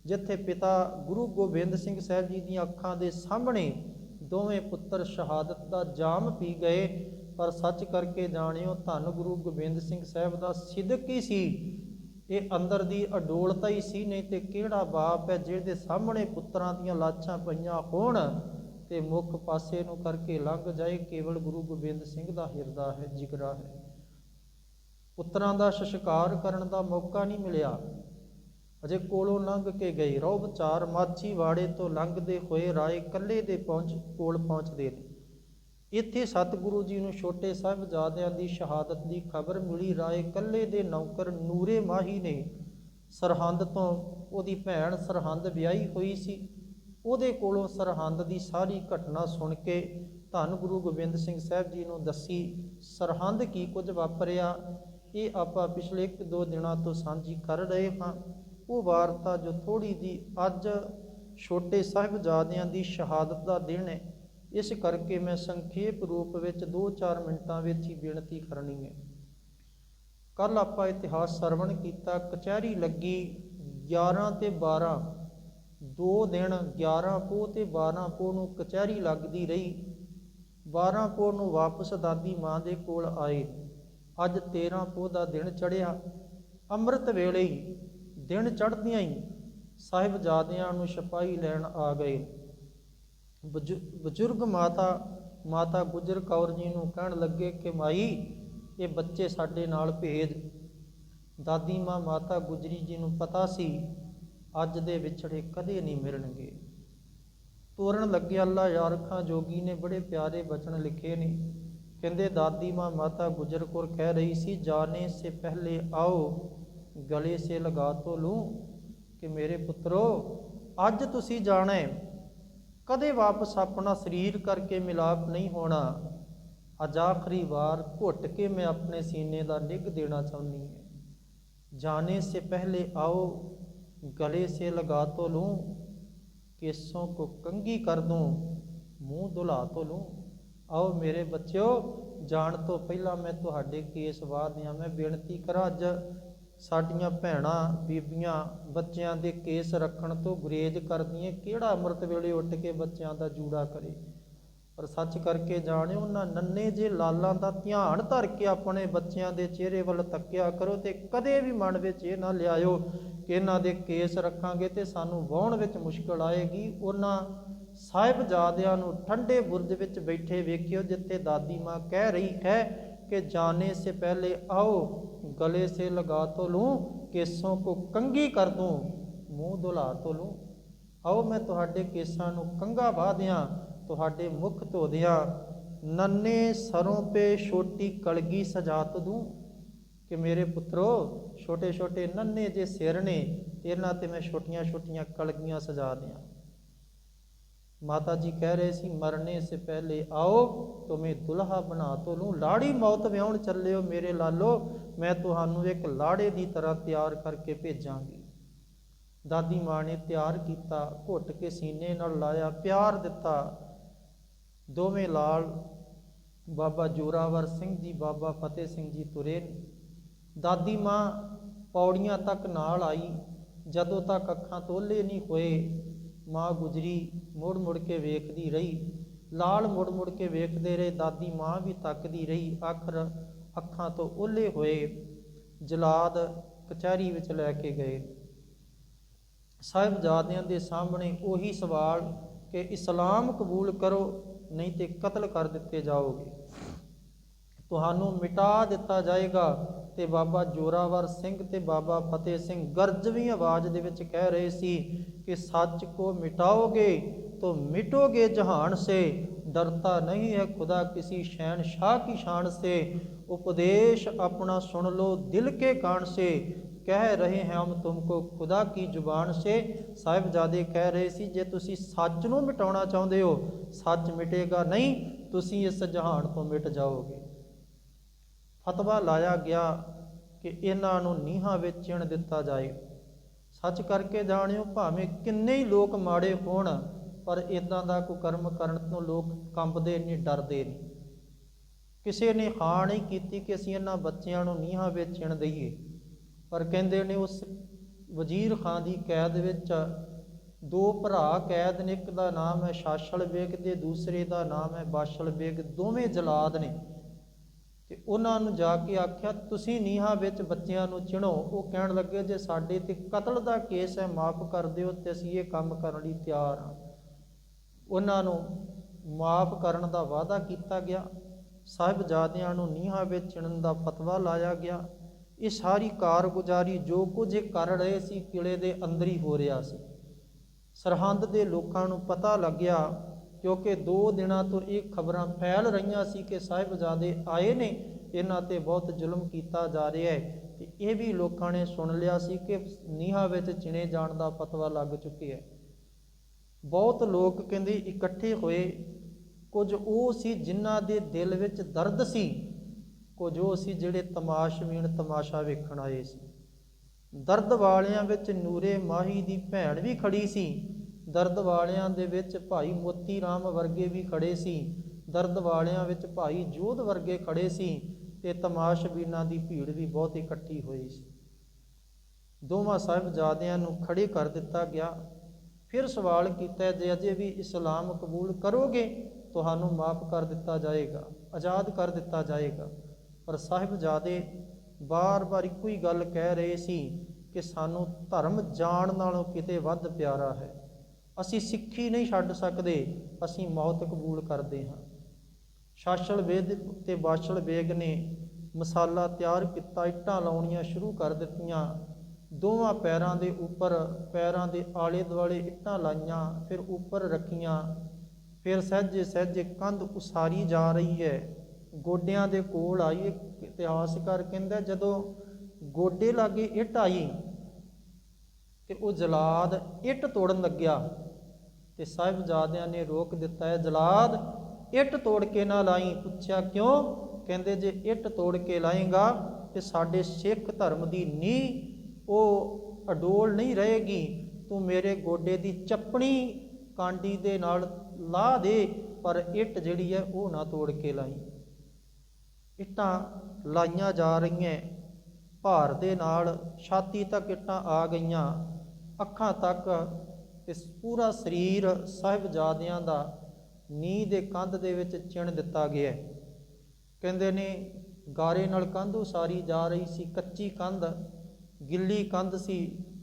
ਜਿੱਥੇ ਪਿਤਾ ਗੁਰੂ ਗੋਬਿੰਦ ਸਿੰਘ ਸਾਹਿਬ ਜੀ ਦੀਆਂ ਅੱਖਾਂ ਦੇ ਸਾਹਮਣੇ ਦੋਵੇਂ ਪੁੱਤਰ ਸ਼ਹਾਦਤ ਦਾ ਜਾਮ ਪੀ ਗਏ। ਪਰ ਸੱਚ ਕਰਕੇ ਜਾਣਿਓ, ਧੰਨ ਗੁਰੂ ਗੋਬਿੰਦ ਸਿੰਘ ਸਾਹਿਬ ਦਾ ਸਿਦਕ ਹੀ ਸੀ। ਇਹ ਅੰਦਰ ਦੀ ਅਡੋਲਤਾ ਹੀ ਸੀ, ਨਹੀਂ ਤੇ ਕਿਹੜਾ ਬਾਪ ਹੈ ਜਿਹਦੇ ਸਾਹਮਣੇ ਪੁੱਤਰਾਂ ਦੀਆਂ ਲਾਸ਼ਾਂ ਪਈਆਂ ਹੋਣ। ਤੇ ਮੁੱਖ ਪਾਸੇ ਨੂੰ ਕਰਕੇ ਲੰਘ ਜਾਏ ਕੇਵਲ ਗੁਰੂ ਗੋਬਿੰਦ ਸਿੰਘ ਦਾ ਹਿਰਦਾ ਹੈ, ਜਿਗਰਾ ਹੈ। ਪੁੱਤਰਾਂ ਦਾ ਸ਼ਸ਼ਕਾਰ ਕਰਨ ਦਾ ਮੌਕਾ ਨਹੀਂ ਮਿਲਿਆ। ਅਜੇ ਕੋਲੋਂ ਲੰਘ ਕੇ ਗਏ। ਰੋ ਵਿਚਾਰ ਮਾਛੀ ਵਾੜੇ ਤੋਂ ਲੰਘਦੇ ਹੋਏ ਰਾਏ ਕੱਲੇ ਦੇ ਪਹੁੰਚ, ਕੋਲ ਪਹੁੰਚਦੇ ਨੇ। ਇੱਥੇ ਸਤਿਗੁਰੂ ਜੀ ਨੂੰ ਛੋਟੇ ਸਾਹਿਬਜ਼ਾਦਿਆਂ ਦੀ ਸ਼ਹਾਦਤ ਦੀ ਖਬਰ ਮਿਲੀ। ਰਾਏ ਕੱਲੇ ਦੇ ਨੌਕਰ ਨੂਰੇ ਮਾਹੀ ਨੇ ਸਰਹੰਦ ਤੋਂ ਉਹਦੀ ਭੈਣ ਸਰਹੰਦ ਵਿਆਹੀ ਹੋਈ ਸੀ। ਉਹਦੇ ਕੋਲੋਂ ਸਰਹੰਦ ਦੀ ਸਾਰੀ ਘਟਨਾ ਸੁਣ ਕੇ ਧੰਨ ਗੁਰੂ ਗੋਬਿੰਦ ਸਿੰਘ ਸਾਹਿਬ ਜੀ ਨੂੰ ਦੱਸੀ, ਸਰਹੰਦ ਕੀ ਕੁਝ ਵਾਪਰਿਆ? ਇਹ ਆਪਾਂ ਪਿਛਲੇ ਇੱਕ ਦੋ ਦਿਨਾਂ ਤੋਂ ਸਾਂਝੀ ਕਰ ਰਹੇ ਹਾਂ। ਉਹ ਵਾਰਤਾ ਜੋ ਥੋੜੀ ਜੀ ਅੱਜ ਛੋਟੇ ਸਾਹਿਬਜ਼ਾਦਿਆਂ ਦੀ ਸ਼ਹਾਦਤ ਦਾ ਦਿਨ ਹੈ। ਇਸ ਕਰਕੇ ਮੈਂ ਸੰਖੇਪ ਰੂਪ ਵਿੱਚ 2-4 ਮਿੰਟਾਂ ਵਿੱਚ ਹੀ ਬੇਨਤੀ ਕਰਨੀ ਹੈ। ਕੱਲ ਆਪਾਂ ਇਤਿਹਾਸ ਸਰਵਣ ਕੀਤਾ। ਕਚਹਿਰੀ ਲੱਗੀ 11 ਤੇ 12 ਦੋ ਦਿਨ 11 ਪੋਹ ਤੇ 12 ਪੋਹ ਨੂੰ ਕਚਹਿਰੀ ਲੱਗਦੀ ਰਹੀ। 12 ਪੋਹ ਨੂੰ ਵਾਪਸ ਦਾਦੀ ਮਾਂ ਦੇ ਕੋਲ ਆਏ। ਅੱਜ 13 ਪੋਹ ਦਾ ਦਿਨ ਚੜਿਆ ਅੰਮ੍ਰਿਤ ਵੇਲੇ ਹੀ ਦਿਨ ਚੜ੍ਹਦਿਆਂ ਹੀ ਸਾਹਿਬਜ਼ਾਦਿਆਂ ਨੂੰ ਛਪਾਈ ਲੈਣ ਆ ਗਏ। ਬਜ਼ੁ- ਬਜ਼ੁਰਗ ਮਾਤਾ ਮਾਤਾ ਗੁਜਰ ਕੌਰ ਜੀ ਨੂੰ ਕਹਿਣ ਲੱਗੇ ਕਿ ਮਾਈ, ਇਹ ਬੱਚੇ ਸਾਡੇ ਨਾਲ ਭੇਜ ਦਾਦੀ ਮਾਂ ਮਾਤਾ ਗੁਜਰੀ ਜੀ ਨੂੰ ਪਤਾ ਸੀ ਅੱਜ ਦੇ ਵਿਛੜੇ ਕਦੇ ਨਹੀਂ ਮਿਲਣਗੇ। ਤੋਰਨ ਲੱਗੇ ਅੱਲਾ ਯਾਰਖਾਂ ਜੋਗੀ ਨੇ ਬੜੇ ਪਿਆਰੇ ਬਚਨ ਲਿਖੇ ਨੇ। ਕਹਿੰਦੇ, ਦਾਦੀ ਮਾਂ ਮਾਤਾ ਗੁਜਰ ਕੌਰ ਕਹਿ ਰਹੀ ਸੀ, ਜਾਣੇ ਸੇ ਪਹਿਲੇ ਆਓ, ਗਲੇ ਸੇ ਲਗਾ ਤੋ ਲੂੰ ਕਿ ਮੇਰੇ ਪੁੱਤਰੋ, ਅੱਜ ਤੁਸੀਂ ਜਾਣਾ ਹੈ। ਕਦੇ ਵਾਪਸ ਆਪਣਾ ਸਰੀਰ ਕਰਕੇ ਮਿਲਾਪ ਨਹੀਂ ਹੋਣਾ। ਅੱਜ ਆਖਰੀ ਵਾਰ ਘੁੱਟ ਕੇ ਮੈਂ ਆਪਣੇ ਸੀਨੇ ਦਾ ਨਿੱਘ ਦੇਣਾ ਚਾਹੁੰਦੀ ਹਾਂ। ਜਾਣੇ ਸੇ ਪਹਿਲੇ ਆਓ ਗਲੇ ਸੇ ਲਗਾ ਤੋ ਲੂੰ, ਕੇਸੋਂ ਕੋ ਕੰਗੀ ਕਰ ਦੂੰ, ਮੂੰਹ ਧੁਲਾ ਤੋ ਲੂੰ। ਆਓ ਮੇਰੇ ਬੱਚਿਓ, ਜਾਣ ਤੋਂ ਪਹਿਲਾਂ ਮੈਂ ਤੁਹਾਡੇ ਕੇਸ ਵਾਹ ਦਿਆਂ ਮੈਂ ਬੇਨਤੀ ਕਰਾਂ, ਅੱਜ ਸਾਡੀਆਂ ਭੈਣਾਂ, ਬੀਬੀਆਂ, ਬੱਚਿਆਂ ਦੇ ਕੇਸ ਰੱਖਣ ਤੋਂ ਗੁਰੇਜ਼ ਕਰਦੀਆਂ ਕਿਹੜਾ ਅੰਮ੍ਰਿਤ ਵੇਲੇ ਉੱਠ ਕੇ ਬੱਚਿਆਂ ਦਾ ਜੂੜਾ ਕਰੇ? ਪਰ ਸੱਚ ਕਰਕੇ ਜਾਣਿਓ ਉਹਨਾਂ ਨੰਨੇ ਜੇ ਲਾਲਾਂ ਦਾ ਧਿਆਨ ਧਰ ਕੇ ਆਪਣੇ ਬੱਚਿਆਂ ਦੇ ਚਿਹਰੇ ਵੱਲ ਤੱਕਿਆ ਕਰੋ ਤੇ ਕਦੇ ਵੀ ਮਨ ਵਿੱਚ ਇਹ ਨਾ ਲਿਆਇਓ ਕਿ ਇਹਨਾਂ ਦੇ ਕੇਸ ਰੱਖਾਂਗੇ ਤੇ ਸਾਨੂੰ ਵਾਹੁਣ ਵਿੱਚ ਮੁਸ਼ਕਲ ਆਏਗੀ। ਉਹਨਾਂ ਸਾਹਿਬਜ਼ਾਦਿਆਂ ਨੂੰ ਠੰਡੇ ਬੁਰਜ ਵਿੱਚ ਬੈਠੇ ਵੇਖਿਓ, ਜਿੱਥੇ ਦਾਦੀ ਮਾਂ ਕਹਿ ਰਹੀ ਹੈ ਕਿ ਜਾਣੇ ਸੇ ਪਹਿਲੇ ਆਓ, ਗਲੇ ਸੇ ਲਗਾ ਤੋ ਲੂੰ, ਕੇਸੋਂ ਕੋ ਕੰਗੀ ਕਰ ਦੂੰ, ਮੂੰਹ ਦੁਲਾ ਤੋ ਲੂੰ। ਆਓ, ਮੈਂ ਤੁਹਾਡੇ ਕੇਸਾਂ ਨੂੰ ਕੰਗਾ ਬਾਹ ਦਿਆਂ। ਤੁਹਾਡੇ ਮੁਖ ਧੋਦਿਆਂ ਨੰਨੇ ਸਰੋਂ ਪੇ ਛੋਟੀ ਕਲਗੀ ਸਜਾ ਦੂੰ ਕਿ ਮੇਰੇ ਪੁੱਤਰੋ, ਛੋਟੇ ਛੋਟੇ ਨੰਨੇ ਜੇ ਸਿਰ ਨੇ, ਇਹਨਾਂ ਤੇ ਮੈਂ ਛੋਟੀਆਂ ਛੋਟੀਆਂ ਕਲਗੀਆਂ ਸਜਾ ਦਿਆਂ। ਮਾਤਾ ਜੀ ਕਹਿ ਰਹੇ ਸੀ, ਮਰਨੇ ਸੇ ਪਹਿਲੇ ਆਓ, ਤੁਮੇ ਦੁਲਹਾ ਬਣਾ ਤੋ ਲੂੰ। ਲਾੜੀ ਮੌਤ ਵਿਆਹਣ ਚੱਲਿਓ ਮੇਰੇ ਲਾਲੋ, ਮੈਂ ਤੁਹਾਨੂੰ ਇੱਕ ਲਾੜੇ ਦੀ ਤਰ੍ਹਾਂ ਤਿਆਰ ਕਰਕੇ ਭੇਜਾਂਗੀ। ਦਾਦੀ ਮਾਂ ਨੇ ਤਿਆਰ ਕੀਤਾ, ਘੁੱਟ ਕੇ ਸੀਨੇ ਨਾਲ ਲਾਇਆ, ਪਿਆਰ ਦਿੱਤਾ। ਦੋਵੇਂ ਲਾਲ ਬਾਬਾ ਜੋਰਾਵਰ ਸਿੰਘ ਜੀ, ਬਾਬਾ ਫਤਿਹ ਸਿੰਘ ਜੀ ਤੁਰੇ। ਦਾਦੀ ਮਾਂ ਪੌੜੀਆਂ ਤੱਕ ਨਾਲ ਆਈ। ਜਦੋਂ ਤੱਕ ਅੱਖਾਂ ਤੋਲੇ ਨਹੀਂ ਹੋਏ, ਮਾਂ ਗੁਜਰੀ ਮੁੜ ਮੁੜ ਕੇ ਵੇਖਦੀ ਰਹੀ। ਲਾਲ ਮੁੜ ਮੁੜ ਕੇ ਵੇਖਦੇ ਰਹੇ, ਦਾਦੀ ਮਾਂ ਵੀ ਤੱਕਦੀ ਰਹੀ। ਆਖਰ ਅੱਖਾਂ ਤੋਂ ਓਲੇ ਹੋਏ, ਜਲਾਦ ਕਚਹਿਰੀ ਵਿੱਚ ਲੈ ਕੇ ਗਏ। ਸਾਹਿਬਜ਼ਾਦਿਆਂ ਦੇ ਸਾਹਮਣੇ ਉਹੀ ਸਵਾਲ ਕਿ ਇਸਲਾਮ ਕਬੂਲ ਕਰੋ ਨਹੀਂ ਤੇ ਕਤਲ ਕਰ ਦਿੱਤੇ ਜਾਓਗੇ ਤੁਹਾਨੂੰ ਮਿਟਾ ਦਿੱਤਾ ਜਾਏਗਾ ਤੇ ਬਾਬਾ ਜੋਰਾਵਰ ਸਿੰਘ ਤੇ ਬਾਬਾ ਫਤਿਹ ਸਿੰਘ ਗਰਜਵੀਂ ਆਵਾਜ਼ ਦੇ ਵਿੱਚ ਕਹਿ ਰਹੇ ਸੀ ਕਿ ਸੱਚ ਕੋ ਮਿਟਾਓਗੇ तो मिटोगे जहान से डरता नहीं है खुदा किसी शहनशाह की शान से उपदेश अपना सुन लो दिल के कान से ਕਹਿ ਰਹੇ ਹਾਂ, ਹਮ ਤੁਮਕੋ ਖੁਦਾ ਕੀ ਜ਼ੁਬਾਨ ਸੇ? ਸਾਹਿਬਜ਼ਾਦੇ ਕਹਿ ਰਹੇ ਸੀ, ਜੇ ਤੁਸੀਂ ਸੱਚ ਨੂੰ ਮਿਟਾਉਣਾ ਚਾਹੁੰਦੇ ਹੋ, ਸੱਚ ਮਿਟੇਗਾ ਨਹੀਂ, ਤੁਸੀਂ ਇਸ ਜਹਾਨ ਤੋਂ ਮਿਟ ਜਾਓਗੇ। ਫਤਵਾ ਲਾਇਆ ਗਿਆ ਕਿ ਇਹਨਾਂ ਨੂੰ ਨੀਹਾਂ ਵਿੱਚ ਚਿਣ ਦਿੱਤਾ ਜਾਏ। ਸੱਚ ਕਰਕੇ ਜਾਣਿਓ, ਭਾਵੇਂ ਕਿੰਨੇ ਹੀ ਲੋਕ ਮਾੜੇ ਹੋਣ, ਪਰ ਇਦਾਂ ਦਾ ਕੋਈ ਕਰਮ ਕਰਨ ਤੋਂ ਲੋਕ ਕੰਬਦੇ ਨਹੀਂ, ਡਰਦੇ ਨਹੀਂ। ਕਿਸੇ ਨੇ ਹਾਂ ਨਹੀਂ ਕੀਤੀ ਕਿ ਅਸੀਂ ਇਹਨਾਂ ਬੱਚਿਆਂ ਨੂੰ ਨੀਹਾਂ ਵਿੱਚ ਚਿਣ ਦਈਏ। ਪਰ ਕਹਿੰਦੇ ਨੇ ਉਸ ਵਜ਼ੀਰ ਖਾਨ ਦੀ ਕੈਦ ਵਿੱਚ ਦੋ ਭਰਾ, ਕੈਦ ਨੇ ਇੱਕ ਦਾ ਨਾਮ ਹੈ ਸ਼ਾਸ਼ਲ ਬੇਗ ਤੇ ਦੂਸਰੇ ਦਾ ਨਾਮ ਹੈ ਬਾਸ਼ਲ ਬੇਗ, ਦੋਵੇਂ ਜਲਾਦ ਨੇ। ਤੇ ਉਹਨਾਂ ਨੂੰ ਜਾ ਕੇ ਆਖਿਆ, ਤੁਸੀਂ ਨੀਹਾਂ ਵਿੱਚ ਬੱਚਿਆਂ ਨੂੰ ਚਿਣੋ। ਉਹ ਕਹਿਣ ਲੱਗੇ, ਜੇ ਸਾਡੇ ਤੇ ਕਤਲ ਦਾ ਕੇਸ ਹੈ, ਮਾਫ ਕਰ ਦਿਓ ਤੇ ਅਸੀਂ ਇਹ ਕੰਮ ਕਰਨ ਲਈ ਤਿਆਰ ਹਾਂ। ਉਹਨਾਂ ਨੂੰ ਮਾਫ ਕਰਨ ਦਾ ਵਾਅਦਾ ਕੀਤਾ ਗਿਆ। ਸਾਹਿਬਜ਼ਾਦਿਆਂ ਨੂੰ ਨੀਹਾਂ ਵਿੱਚ ਚਿਣਨ ਦਾ ਫਤਵਾ ਲਾਇਆ ਗਿਆ। ਇਹ ਸਾਰੀ ਕਾਰਗੁਜ਼ਾਰੀ ਜੋ ਕੁਝ ਇਹ ਕਰ ਰਹੇ ਸੀ, ਕਿਲੇ ਦੇ ਅੰਦਰ ਹੀ ਹੋ ਰਿਹਾ ਸੀ। ਸਰਹੰਦ ਦੇ ਲੋਕਾਂ ਨੂੰ ਪਤਾ ਲੱਗਿਆ, ਕਿਉਂਕਿ ਦੋ ਦਿਨਾਂ ਤੋਂ ਇਹ ਖਬਰਾਂ ਫੈਲ ਰਹੀਆਂ ਸੀ ਕਿ ਸਾਹਿਬਜ਼ਾਦੇ ਆਏ ਨੇ। ਇਹਨਾਂ ਤੇ ਬਹੁਤ ਜ਼ੁਲਮ ਕੀਤਾ ਜਾ ਰਿਹਾ ਹੈ ਤੇ ਇਹ ਵੀ ਲੋਕਾਂ ਨੇ ਸੁਣ ਲਿਆ ਸੀ ਕਿ ਨੀਹਾਂ ਵਿੱਚ ਚਿਣੇ ਜਾਣ ਦਾ ਫਤਵਾ ਲੱਗ ਚੁੱਕਿਆ ਹੈ। ਬਹੁਤ ਲੋਕ ਕਹਿੰਦੇ ਇਕੱਠੇ ਹੋਏ, ਕੁਝ ਉਹ ਸੀ ਜਿਨ੍ਹਾਂ ਦੇ ਦਿਲ ਵਿੱਚ ਦਰਦ ਸੀ। ਕੁਝ ਜੋ ਸੀ ਜਿਹੜੇ ਤਮਾਸ਼ਬੀਨ ਤਮਾਸ਼ਾ ਵੇਖਣ ਆਏ ਸੀ। ਦਰਦ ਵਾਲਿਆਂ ਵਿੱਚ ਨੂਰੇ ਮਾਹੀ ਦੀ ਭੈਣ ਵੀ ਖੜੀ ਸੀ। ਦਰਦ ਵਾਲਿਆਂ ਦੇ ਵਿੱਚ ਭਾਈ ਮੋਤੀ ਰਾਮ ਵਰਗੇ ਵੀ ਖੜੇ ਸੀ। ਦਰਦ ਵਾਲਿਆਂ ਵਿੱਚ ਭਾਈ ਜੋਧ ਵਰਗੇ ਖੜੇ ਸੀ ਤੇ ਤਮਾਸ਼ਬੀਨਾਂ ਦੀ ਭੀੜ ਵੀ ਬਹੁਤ ਇਕੱਠੀ ਹੋਈ ਸੀ। ਦੋਵਾਂ ਸਾਹਿਬਜ਼ਾਦਿਆਂ ਨੂੰ ਖੜੇ ਕਰ ਦਿੱਤਾ ਗਿਆ। ਫਿਰ ਸਵਾਲ ਕੀਤਾ, ਜੇ ਅਜੇ ਵੀ ਇਸਲਾਮ ਕਬੂਲ ਕਰੋਗੇ, ਤੁਹਾਨੂੰ ਮਾਫ ਕਰ ਦਿੱਤਾ ਜਾਏਗਾ, ਆਜ਼ਾਦ ਕਰ ਦਿੱਤਾ ਜਾਏਗਾ। ਪਰ ਸਾਹਿਬਜ਼ਾਦੇ ਬਾਰ-ਬਾਰ ਇੱਕੋ ਹੀ ਗੱਲ ਕਹਿ ਰਹੇ ਸੀ ਕਿ ਸਾਨੂੰ ਧਰਮ ਜਾਣ ਨਾਲੋਂ ਕਿਤੇ ਵੱਧ ਪਿਆਰਾ ਹੈ। ਅਸੀਂ ਸਿੱਖੀ ਨਹੀਂ ਛੱਡ ਸਕਦੇ, ਅਸੀਂ ਮੌਤ ਕਬੂਲ ਕਰਦੇ ਹਾਂ। ਸ਼ਾਸਲ ਵੇਦ ਤੇ ਬਾਸ਼ਲ ਵੇਗ ਨੇ ਮਸਾਲਾ ਤਿਆਰ ਕੀਤਾ, ਇੱਟਾਂ ਲਾਉਣੀਆਂ ਸ਼ੁਰੂ ਕਰ ਦਿੱਤੀਆਂ। ਦੋਵਾਂ ਪੈਰਾਂ ਦੇ ਉੱਪਰ, ਪੈਰਾਂ ਦੇ ਆਲੇ ਦੁਆਲੇ ਇੱਟਾਂ ਲਾਈਆਂ, ਫਿਰ ਉੱਪਰ ਰੱਖੀਆਂ। ਫਿਰ ਸਹਿਜੇ ਸਹਿਜੇ ਕੰਧ ਉਸਾਰੀ ਜਾ ਰਹੀ ਹੈ। ਗੋਡਿਆਂ ਦੇ ਕੋਲ ਆਈ ਇਤਿਹਾਸਕਾਰ ਕਹਿੰਦਾ ਜਦੋਂ ਗੋਡੇ ਲਾਗੇ ਇੱਟ ਆਈ ਤੇ ਉਹ ਜਲਾਦ ਇੱਟ ਤੋੜਨ ਲੱਗਿਆ ਤੇ ਸਾਹਿਬਜ਼ਾਦਿਆਂ ਨੇ ਰੋਕ ਦਿੱਤਾ ਹੈ ਜਲਾਦ ਇੱਟ ਤੋੜ ਕੇ ਨਾ ਲਾਈ। ਪੁੱਛਿਆ, ਕਿਉਂ? ਕਹਿੰਦੇ, ਜੇ ਇੱਟ ਤੋੜ ਕੇ ਲਾਏਗਾ ਤੇ ਸਾਡੇ ਸਿੱਖ ਧਰਮ ਦੀ ਨੀਂਹ ਉਹ ਅਡੋਲ ਨਹੀਂ ਰਹੇਗੀ। ਤੂੰ ਮੇਰੇ ਗੋਡੇ ਦੀ ਚੱਪਣੀ ਕਾਂਡੀ ਦੇ ਨਾਲ ਲਾ ਦੇ, ਪਰ ਇੱਟ ਜਿਹੜੀ ਹੈ ਉਹ ਨਾ ਤੋੜ ਕੇ ਲਾਈ। ਇੱਟਾਂ ਲਾਈਆਂ ਜਾ ਰਹੀਆਂ। ਭਾਰ ਦੇ ਨਾਲ ਛਾਤੀ ਤੱਕ ਇੱਟਾਂ ਆ ਗਈਆਂ। ਅੱਖਾਂ ਤੱਕ ਇਸ ਪੂਰਾ ਸਰੀਰ ਸਾਹਿਬਜ਼ਾਦਿਆਂ ਦਾ ਨੀਂਹ ਦੇ ਕੰਧ ਦੇ ਵਿੱਚ ਚਿਣ ਦਿੱਤਾ ਗਿਆ ਕਹਿੰਦੇ ਨੇ, ਗਾਰੇ ਨਾਲ ਕੰਧ ਉਸਾਰੀ ਜਾ ਰਹੀ ਸੀ, ਕੱਚੀ ਕੰਧ, ਗਿੱਲੀ ਕੰਧ ਸੀ।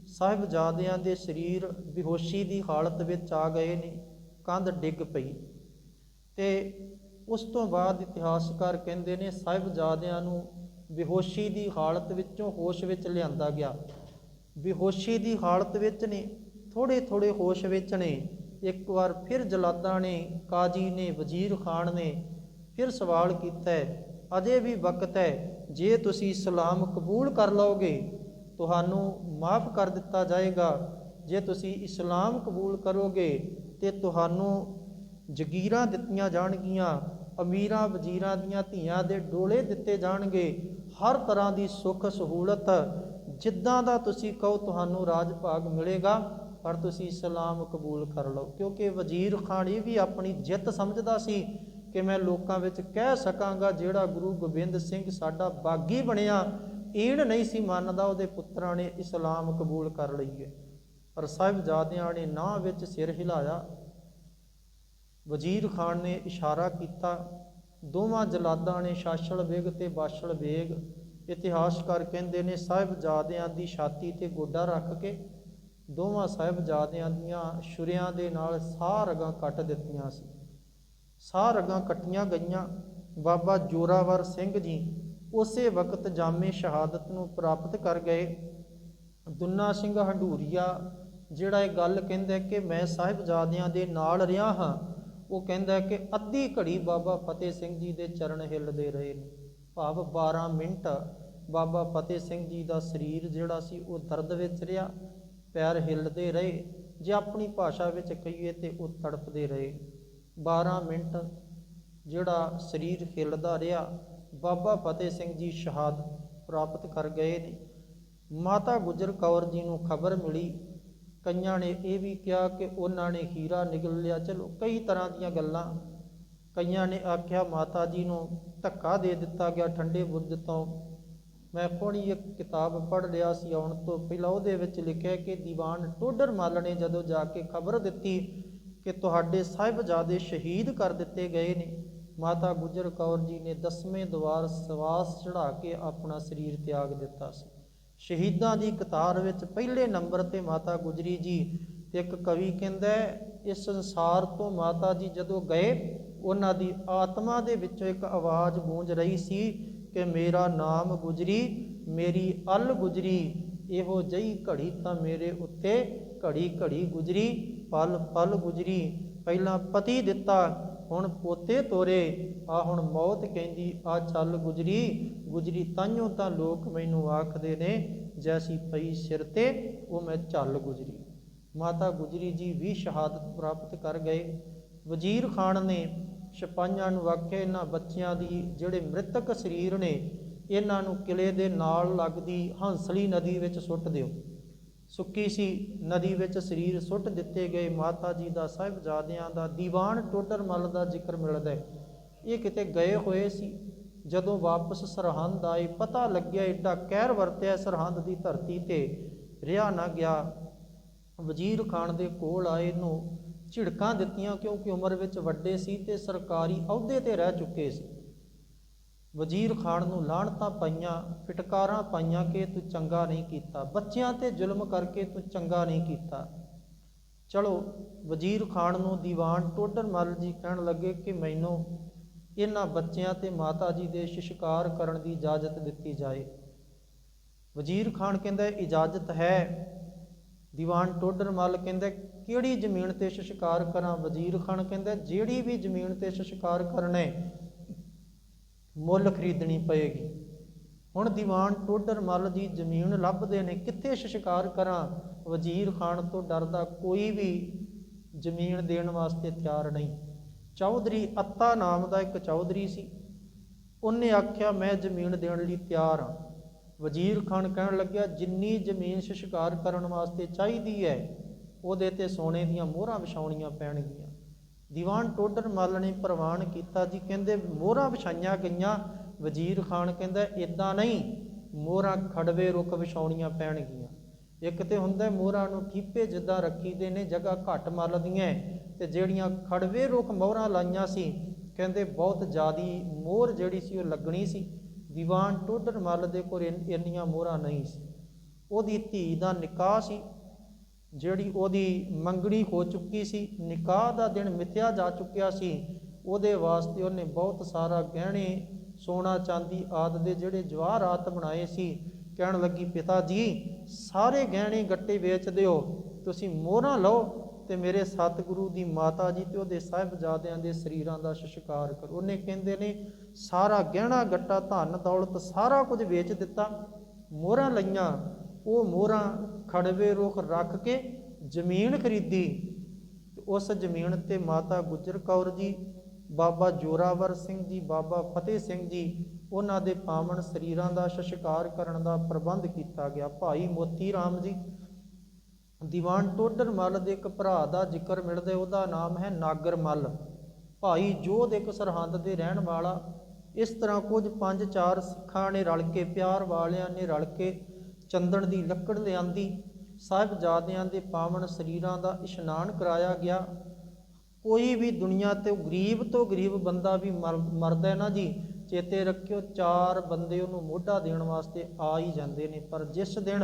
ਸਾਹਿਬਜ਼ਾਦਿਆਂ ਦੇ ਸਰੀਰ ਬੇਹੋਸ਼ੀ ਦੀ ਹਾਲਤ ਵਿੱਚ ਆ ਗਏ ਨੇ। ਕੰਧ ਡਿੱਗ ਪਈ ਤੇ ਉਸ ਤੋਂ ਬਾਅਦ ਇਤਿਹਾਸਕਾਰ ਕਹਿੰਦੇ ਨੇ ਸਾਹਿਬਜ਼ਾਦਿਆਂ ਨੂੰ ਬੇਹੋਸ਼ੀ ਦੀ ਹਾਲਤ ਵਿੱਚੋਂ ਹੋਸ਼ ਵਿੱਚ ਲਿਆਂਦਾ ਗਿਆ। ਬੇਹੋਸ਼ੀ ਦੀ ਹਾਲਤ ਵਿੱਚ ਨੇ ਥੋੜੇ ਥੋੜੇ ਹੋਸ਼ ਵਿੱਚ ਨੇ। ਇੱਕ ਵਾਰ ਫਿਰ ਜਲਾਦਾਂ ਨੇ, ਕਾਜੀ ਨੇ, ਵਜ਼ੀਰ ਖਾਨ ਨੇ ਫਿਰ ਸਵਾਲ ਕੀਤਾ ਹੈ ਅਜੇ ਵੀ ਵਕਤ ਹੈ, ਜੇ ਤੁਸੀਂ ਇਸਲਾਮ ਕਬੂਲ ਕਰ ਲਓਗੇ, ਤੁਹਾਨੂੰ ਮਾਫ ਕਰ ਦਿੱਤਾ ਜਾਏਗਾ। ਜੇ ਤੁਸੀਂ ਇਸਲਾਮ ਕਬੂਲ ਕਰੋਗੇ, ਤੇ ਤੁਹਾਨੂੰ ਜਗੀਰਾਂ ਦਿੱਤੀਆਂ ਜਾਣਗੀਆਂ। ਅਮੀਰਾਂ ਵਜ਼ੀਰਾਂ ਦੀਆਂ ਧੀਆਂ ਦੇ ਡੋਲੇ ਦਿੱਤੇ ਜਾਣਗੇ। ਹਰ ਤਰ੍ਹਾਂ ਦੀ ਸੁੱਖ ਸਹੂਲਤ ਜਿੱਦਾਂ ਦਾ ਤੁਸੀਂ ਕਹੋ ਤੁਹਾਨੂੰ ਰਾਜ ਭਾਗ ਮਿਲੇਗਾ, ਪਰ ਤੁਸੀਂ ਇਸਲਾਮ ਕਬੂਲ ਕਰ ਲਓ। ਕਿਉਂਕਿ ਵਜ਼ੀਰ ਖਾਨ ਇਹ ਵੀ ਆਪਣੀ ਜਿੱਤ ਸਮਝਦਾ ਸੀ ਕਿ ਮੈਂ ਲੋਕਾਂ ਵਿੱਚ ਕਹਿ ਸਕਾਂਗਾ, ਜਿਹੜਾ ਗੁਰੂ ਗੋਬਿੰਦ ਸਿੰਘ ਸਾਡਾ ਬਾਗੀ ਬਣਿਆ, ਈਣ ਨਹੀਂ ਸੀ ਮੰਨਦਾ, ਉਹਦੇ ਪੁੱਤਰਾਂ ਨੇ ਇਸਲਾਮ ਕਬੂਲ ਕਰ ਲਈਏ ਪਰ ਸਾਹਿਬਜ਼ਾਦਿਆਂ ਨੇ ਨਾ ਵਿੱਚ ਸਿਰ ਹਿਲਾਇਆ ਵਜ਼ੀਰ ਖਾਨ ਨੇ ਇਸ਼ਾਰਾ ਕੀਤਾ, ਦੋਵਾਂ ਜਲਾਦਾਂ ਨੇ ਸ਼ਾਸਲ ਬੇਗ ਤੇ ਬਾਸ਼ਲ ਬੇਗ ਇਤਿਹਾਸਕਾਰ ਕਹਿੰਦੇ ਨੇ, ਸਾਹਿਬਜ਼ਾਦਿਆਂ ਦੀ ਛਾਤੀ ਤੇ ਗੋਡਾ ਰੱਖ ਕੇ ਦੋਵਾਂ ਸਾਹਿਬਜ਼ਾਦਿਆਂ ਦੀਆਂ ਸ਼ੁਰਿਆਂ ਦੇ ਨਾਲ ਸਾਹ ਰਗਾਂ ਕੱਟ ਦਿੱਤੀਆਂ ਸੀ। ਸਾਹ ਰਗਾਂ ਕੱਟੀਆਂ ਗਈਆਂ। ਬਾਬਾ ਜੋਰਾਵਰ ਸਿੰਘ ਜੀ ਉਸੇ ਵਕਤ ਜਾਮੇ ਸ਼ਹਾਦਤ ਨੂੰ ਪ੍ਰਾਪਤ ਕਰ ਗਏ। ਦੁੰਨਾ ਸਿੰਘ ਹੰਡੂਰੀਆ ਜਿਹੜਾ ਇਹ ਗੱਲ ਕਹਿੰਦਾ ਕਿ ਮੈਂ ਸਾਹਿਬਜ਼ਾਦਿਆਂ ਦੇ ਨਾਲ ਰਿਹਾ ਹਾਂ ਉਹ ਕਹਿੰਦਾ ਕਿ ਅੱਧੀ ਘੜੀ ਬਾਬਾ ਫਤਿਹ ਸਿੰਘ ਜੀ ਦੇ ਚਰਨ ਹਿੱਲਦੇ ਰਹੇ। ਨੇ ਭਾਵ 12 ਮਿੰਟ ਬਾਬਾ ਫਤਿਹ ਸਿੰਘ ਜੀ ਦਾ ਸਰੀਰ ਜਿਹੜਾ ਸੀ ਉਹ ਦਰਦ ਵਿੱਚ ਰਿਹਾ, ਪੈਰ ਹਿੱਲਦੇ ਰਹੇ ਜੇ ਆਪਣੀ ਭਾਸ਼ਾ ਵਿੱਚ ਕਹੀਏ ਤੇ ਉਹ ਤੜਪਦੇ ਰਹੇ। 12 ਮਿੰਟ ਜਿਹੜਾ ਸਰੀਰ ਹਿੱਲਦਾ ਰਿਹਾ, ਬਾਬਾ ਫਤਿਹ ਸਿੰਘ ਜੀ ਸ਼ਹਾਦਤ ਪ੍ਰਾਪਤ ਕਰ ਗਏ ਨੇ। ਮਾਤਾ ਗੁਜਰ ਕੌਰ ਜੀ ਨੂੰ ਖਬਰ ਮਿਲੀ ਕਈਆਂ ਨੇ ਇਹ ਵੀ ਕਿਹਾ ਕਿ ਉਹਨਾਂ ਨੇ ਹੀਰਾ ਨਿਗਲ ਲਿਆ। ਚਲੋ, ਕਈ ਤਰ੍ਹਾਂ ਦੀਆਂ ਗੱਲਾਂ। ਕਈਆਂ ਨੇ ਆਖਿਆ, ਮਾਤਾ ਜੀ ਨੂੰ ਧੱਕਾ ਦੇ ਦਿੱਤਾ ਗਿਆ ਠੰਡੇ ਬੁਰਜ ਤੋਂ। ਮੈਂ ਪੜ੍ਹੀ ਇੱਕ ਕਿਤਾਬ ਪੜ੍ਹ ਲਿਆ ਸੀ, ਆਉਣ ਤੋਂ ਪਹਿਲਾਂ ਉਹਦੇ ਵਿੱਚ ਲਿਖਿਆ ਕਿ ਦੀਵਾਨ ਟੋਡਰ ਮੱਲ ਨੇ ਜਦੋਂ ਜਾ ਕੇ ਖਬਰ ਦਿੱਤੀ ਕਿ ਤੁਹਾਡੇ ਸਾਹਿਬਜ਼ਾਦੇ ਸ਼ਹੀਦ ਕਰ ਦਿੱਤੇ ਗਏ ਨੇ, ਮਾਤਾ ਗੁਜਰ ਕੌਰ ਜੀ ਨੇ ਦਸਵੇਂ ਦਵਾਰ ਸਵਾਸ ਚੜਾ ਕੇ ਆਪਣਾ ਸਰੀਰ ਤਿਆਗ ਦਿੱਤਾ ਸੀ। ਸ਼ਹੀਦਾਂ ਦੀ ਕਤਾਰ ਵਿੱਚ ਪਹਿਲੇ ਨੰਬਰ ਤੇ ਮਾਤਾ ਗੁਜਰੀ ਜੀ ਤੇ ਇੱਕ ਕਵੀ ਕਹਿੰਦਾ ਇਸ ਸੰਸਾਰ ਤੋਂ ਮਾਤਾ ਜੀ ਜਦੋਂ ਗਏ, ਉਹਨਾਂ ਦੀ ਆਤਮਾ ਦੇ ਵਿੱਚੋਂ ਇੱਕ ਆਵਾਜ਼ ਗੂੰਜ ਰਹੀ ਸੀ ਕਿ ਮੇਰਾ ਨਾਮ ਗੁਜਰੀ, ਮੇਰੀ ਅਲ ਗੁਜਰੀ, ਇਹੋ ਜਈ ਘੜੀ ਤਾਂ ਮੇਰੇ ਉੱਤੇ ਘੜੀ ਘੜੀ ਗੁਜਰੀ, ਪਲ ਪਲ ਗੁਜਰੀ। ਪਹਿਲਾਂ ਪਤੀ ਦਿੱਤਾ ਹੁਣ ਪੋਤੇ ਤੋਰੇ, ਆ ਹੁਣ ਮੌਤ ਕਹਿੰਦੀ, ਆ ਚੱਲ ਗੁਜਰੀ ਗੁਜਰੀ ਤਾਈਓ ਤਾਂ ਲੋਕ ਮੈਨੂੰ ਆਖਦੇ ਨੇ, ਜੈਸੀ ਪਈ ਸਿਰ ਤੇ, ਉਹ ਮੈਂ ਚੱਲ ਗੁਜਰੀ। ਮਾਤਾ ਗੁਜਰੀ ਜੀ ਵੀ ਸ਼ਹਾਦਤ ਪ੍ਰਾਪਤ ਕਰ ਗਏ। ਵਜ਼ੀਰ ਖਾਨ ਨੇ ਸਿਪਾਹੀਆਂ ਨੂੰ ਆਖਿਆ, ਇਹਨਾਂ ਬੱਚਿਆਂ ਦੀ ਜਿਹੜੇ ਮ੍ਰਿਤਕ ਸਰੀਰ ਨੇ, ਇਹਨਾਂ ਨੂੰ ਕਿਲੇ ਦੇ ਨਾਲ ਲੱਗਦੀ ਹੰਸਲੀ ਨਦੀ ਵਿੱਚ ਸੁੱਟ ਦਿਓ। ਸੁੱਕੀ ਸੀ। ਨਦੀ ਵਿੱਚ ਸਰੀਰ ਸੁੱਟ ਦਿੱਤੇ ਗਏ। ਮਾਤਾ ਜੀ ਦਾ ਸਾਹਿਬਜ਼ਾਦਿਆਂ ਦਾ ਦੀਵਾਨ ਟੋਡਰ ਮੱਲ ਦਾ ਜ਼ਿਕਰ ਮਿਲਦਾ ਹੈ। ਇਹ ਕਿਤੇ ਗਏ ਹੋਏ ਸੀ। ਜਦੋਂ ਵਾਪਸ ਸਰਹੰਦ ਆਏ, ਪਤਾ ਲੱਗਿਆ ਏਡਾ ਕਹਿਰ ਵਰਤਿਆ ਸਰਹੰਦ ਦੀ ਧਰਤੀ ਤੇ। ਰਿਹਾ ਨਾ ਗਿਆ। ਵਜ਼ੀਰ ਖਾਨ ਦੇ ਕੋਲ ਆਏ ਨੂੰ ਝਿੜਕਾਂ ਦਿੱਤੀਆਂ ਕਿਉਂਕਿ ਉਮਰ ਵਿੱਚ ਵੱਡੇ ਸੀ ਤੇ ਸਰਕਾਰੀ ਅਹੁਦੇ ਤੇ ਰਹਿ ਚੁੱਕੇ ਸੀ। ਵਜ਼ੀਰ ਖਾਨ ਨੂੰ ਲਾਹਣਤਾਂ ਪਾਈਆਂ, ਫਟਕਾਰਾਂ ਪਾਈਆਂ ਕਿ ਤੂੰ ਚੰਗਾ ਨਹੀਂ ਕੀਤਾ। ਬੱਚਿਆਂ ਤੇ ਜ਼ੁਲਮ ਕਰਕੇ ਤੂੰ ਚੰਗਾ ਨਹੀਂ ਕੀਤਾ। ਚਲੋ, ਵਜ਼ੀਰ ਖਾਨ ਨੂੰ ਦੀਵਾਨ ਟੋਡਰ ਮੱਲ ਜੀ ਕਹਿਣ ਲੱਗੇ ਕਿ ਮੈਨੂੰ ਇਹਨਾਂ ਬੱਚਿਆਂ ਤੇ ਮਾਤਾ ਜੀ ਦੇ ਸ਼ਿਸ਼ਕਾਰ ਕਰਨ ਦੀ ਇਜਾਜ਼ਤ ਦਿੱਤੀ ਜਾਏ। ਵਜ਼ੀਰ ਖਾਨ ਕਹਿੰਦਾ, ਇਜਾਜ਼ਤ ਹੈ। ਦੀਵਾਨ ਟੋਡਰ ਮੱਲ ਕਹਿੰਦਾ, ਕਿਹੜੀ ਜ਼ਮੀਨ ਤੇ ਸ਼ਿਸ਼ਕਾਰ ਕਰਾਂ? ਵਜ਼ੀਰ ਖਾਨ ਕਹਿੰਦਾ, ਜਿਹੜੀ ਵੀ ਜ਼ਮੀਨ ਤੇ ਸ਼ਿਸ਼ਕਾਰ ਕਰਨਾ ਹੈ ਮੁੱਲ ਖਰੀਦਣੀ ਪਏਗੀ। ਹੁਣ ਦੀਵਾਨ ਟੋਡਰ ਮੱਲ ਦੀ ਜ਼ਮੀਨ ਲੱਭਦੇ ਨੇ, ਕਿੱਥੇ ਸ਼ਿਸ਼ਕਾਰ ਕਰਾਂ? ਵਜ਼ੀਰ ਖਾਨ ਤੋਂ ਡਰਦਾ ਕੋਈ ਵੀ ਜ਼ਮੀਨ ਦੇਣ ਵਾਸਤੇ ਤਿਆਰ ਨਹੀਂ। ਚੌਧਰੀ ਅੱਤਾ ਨਾਮ ਦਾ ਇੱਕ ਚੌਧਰੀ ਸੀ। ਉਹਨੇ ਆਖਿਆ, ਮੈਂ ਜ਼ਮੀਨ ਦੇਣ ਲਈ ਤਿਆਰ ਹਾਂ। ਵਜ਼ੀਰ ਖਾਨ ਕਹਿਣ ਲੱਗਿਆ, ਜਿੰਨੀ ਜ਼ਮੀਨ ਸ਼ਿਸ਼ਕਾਰ ਕਰਨ ਵਾਸਤੇ ਚਾਹੀਦੀ ਹੈ, ਉਹਦੇ ਤੇ ਸੋਨੇ ਦੀਆਂ ਮੋਹਰਾਂ ਵਿਛਾਉਣੀਆਂ ਪੈਣਗੀਆਂ। ਦੀਵਾਨ ਟੋਡਰ ਮੱਲ ਨੇ ਪ੍ਰਵਾਨ ਕੀਤਾ ਜੀ। ਕਹਿੰਦੇ ਮੋਹਰਾਂ ਵਿਛਾਈਆਂ ਗਈਆਂ, ਵਜ਼ੀਰ ਖਾਨ ਕਹਿੰਦਾ ਇਦਾਂ ਨਹੀਂ, ਮੋਹਰਾਂ ਖੜਵੇ ਰੁੱਖ ਵਿਛਾਉਣੀਆਂ ਪੈਣਗੀਆਂ। ਇੱਕ ਤੇ ਹੁੰਦਾ ਮੋਹਰਾਂ ਨੂੰ ਠੀਪੇ ਜਿੱਦਾਂ ਰੱਖੀਦੇ ਨੇ, ਜਗ੍ਹਾ ਘੱਟ ਮੱਲ ਦੀਆਂ ਤੇ ਜਿਹੜੀਆਂ ਖੜਵੇ ਰੁੱਖ ਮੋਹਰਾਂ ਲਾਈਆਂ ਸੀ, ਕਹਿੰਦੇ ਬਹੁਤ ਜ਼ਿਆਦੀ ਮੋਹਰ ਜਿਹੜੀ ਸੀ ਉਹ ਲੱਗਣੀ ਸੀ। ਦੀਵਾਨ ਟੋਡਰ ਮੱਲ ਦੇ ਕੋਲ ਇੰਨੀਆਂ ਮੋਹਰਾਂ ਨਹੀਂ ਸੀ। ਉਹਦੀ ਧੀ ਦਾ ਨਿਕਾਹ ਸੀ ਜਿਹੜੀ ਉਹਦੀ ਮੰਗਣੀ ਹੋ ਚੁੱਕੀ ਸੀ, ਨਿਕਾਹ ਦਾ ਦਿਨ ਮਿਥਿਆ ਜਾ ਚੁੱਕਿਆ ਸੀ, ਉਹਦੇ ਵਾਸਤੇ ਉਹਨੇ ਬਹੁਤ ਸਾਰਾ ਗਹਿਣੇ, ਸੋਨਾ, ਚਾਂਦੀ ਆਦ ਦੇ ਜਿਹੜੇ ਜਵਾਹਰਾਤ ਬਣਾਏ ਸੀ। ਕਹਿਣ ਲੱਗੀ, ਪਿਤਾ ਜੀ, ਸਾਰੇ ਗਹਿਣੇ ਗੱਟੇ ਵੇਚ ਦਿਓ, ਤੁਸੀਂ ਮੋਹਰਾਂ ਲਓ ਤੇ ਮੇਰੇ ਸਤਿਗੁਰੂ ਦੀ ਮਾਤਾ ਜੀ ਤੇ ਉਹਦੇ ਸਾਹਿਬਜ਼ਾਦਿਆਂ ਦੇ ਸਰੀਰਾਂ ਦਾ ਸ਼ਿਕਾਰ ਕਰੋ। ਉਹਨੇ ਕਹਿੰਦੇ ਨੇ, ਸਾਰਾ ਗਹਿਣਾ, ਗੱਟਾ, ਧਨ, ਦੌਲਤ, ਸਾਰਾ ਕੁਝ ਵੇਚ ਦਿੱਤਾ, ਮੋਹਰਾਂ ਲਈਆਂ ਉਹ ਮੋਹਰਾਂ ਖੜਵੇ ਰੁੱਖ ਰੱਖ ਕੇ ਜ਼ਮੀਨ ਖਰੀਦੀ ਉਸ ਜ਼ਮੀਨ ਤੇ ਮਾਤਾ ਗੁਜਰ ਕੌਰ ਜੀ, ਬਾਬਾ ਜੋਰਾਵਰ ਸਿੰਘ ਜੀ, ਬਾਬਾ ਫਤਿਹ ਸਿੰਘ ਜੀ, ਉਹਨਾਂ ਦੇ ਪਾਵਨ ਸਰੀਰਾਂ ਦਾ ਸਸ਼ਕਾਰ ਕਰਨ ਦਾ ਪ੍ਰਬੰਧ ਕੀਤਾ ਗਿਆ। ਭਾਈ ਮੋਤੀ ਰਾਮ ਜੀ, ਦੀਵਾਨ ਟੋਡਰ ਮੱਲ ਦੇ ਇੱਕ ਭਰਾ ਦਾ ਜ਼ਿਕਰ ਮਿਲਦਾ, ਉਹਦਾ ਨਾਮ ਹੈ ਨਾਗਰ ਮੱਲ। ਭਾਈ ਜੋਧ ਇੱਕ ਸਰਹੰਦ ਦੇ ਰਹਿਣ ਵਾਲਾ, ਇਸ ਤਰ੍ਹਾਂ ਕੁਝ ਪੰਜ ਚਾਰ ਸਿੱਖਾਂ ਨੇ ਰਲ ਕੇ, ਪਿਆਰ ਵਾਲਿਆਂ ਨੇ ਰਲ ਕੇ ਚੰਦਨ ਦੀ ਲੱਕੜ ਲਿਆਂਦੀ। ਸਾਹਿਬਜ਼ਾਦਿਆਂ ਦੇ ਪਾਵਨ ਸਰੀਰਾਂ ਦਾ ਇਸ਼ਨਾਨ ਕਰਾਇਆ ਗਿਆ। ਕੋਈ ਵੀ ਦੁਨੀਆ ਤੇ ਗਰੀਬ ਤੋਂ ਗਰੀਬ ਬੰਦਾ ਵੀ ਮਰ- ਮਰਦਾ ਨਾ ਜੀ, ਚੇਤੇ ਰੱਖਿਓ, ਚਾਰ ਬੰਦੇ ਉਹਨੂੰ ਮੋਢਾ ਦੇਣ ਵਾਸਤੇ ਆ ਹੀ ਜਾਂਦੇ ਨੇ। ਪਰ ਜਿਸ ਦਿਨ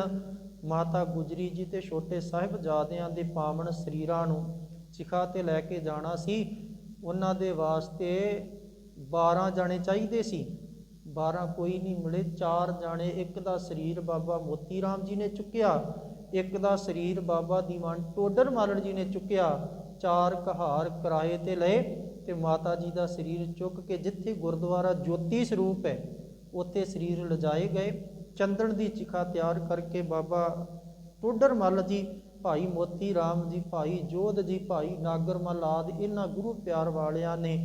ਮਾਤਾ ਗੁਜਰੀ ਜੀ ਤੇ ਛੋਟੇ ਸਾਹਿਬਜ਼ਾਦਿਆਂ ਦੇ ਪਾਵਨ ਸਰੀਰਾਂ ਨੂੰ ਚਿਖਾ ਤੇ ਲੈ ਕੇ ਜਾਣਾ ਸੀ, ਉਹਨਾਂ ਦੇ ਵਾਸਤੇ 12 ਜਾਣੇ ਚਾਹੀਦੇ ਸੀ। 12 ਕੋਈ ਨਹੀਂ ਮਿਲੇ, ਚਾਰ ਜਾਣੇ, ਇੱਕ ਦਾ ਸਰੀਰ ਬਾਬਾ ਮੋਤੀ ਰਾਮ ਜੀ ਨੇ ਚੁੱਕਿਆ, ਇੱਕ ਦਾ ਸਰੀਰ ਬਾਬਾ ਦੀਵਾਨ ਟੋਡਰ ਮਾਲਣ ਜੀ ਨੇ ਚੁੱਕਿਆ, ਚਾਰ ਕਹਾਰ ਕਿਰਾਏ ਤੇ ਲਏ ਤੇ ਮਾਤਾ ਜੀ ਦਾ ਸਰੀਰ ਚੁੱਕ ਕੇ ਜਿੱਥੇ ਗੁਰਦੁਆਰਾ ਜੋਤੀ ਸਰੂਪ ਹੈ, ਉੱਥੇ ਸਰੀਰ ਲਿਜਾਏ ਗਏ। ਚੰਦਨ ਦੀ ਚਿਖਾ ਤਿਆਰ ਕਰਕੇ ਬਾਬਾ ਟੋਡਰ ਮੱਲ ਜੀ, ਭਾਈ ਮੋਤੀ ਰਾਮ ਜੀ, ਭਾਈ ਜੋਧ ਜੀ, ਭਾਈ ਨਾਗਰ ਮੱਲ ਆਦਿ ਇਹਨਾਂ ਗੁਰੂ ਪਿਆਰ ਵਾਲਿਆਂ ਨੇ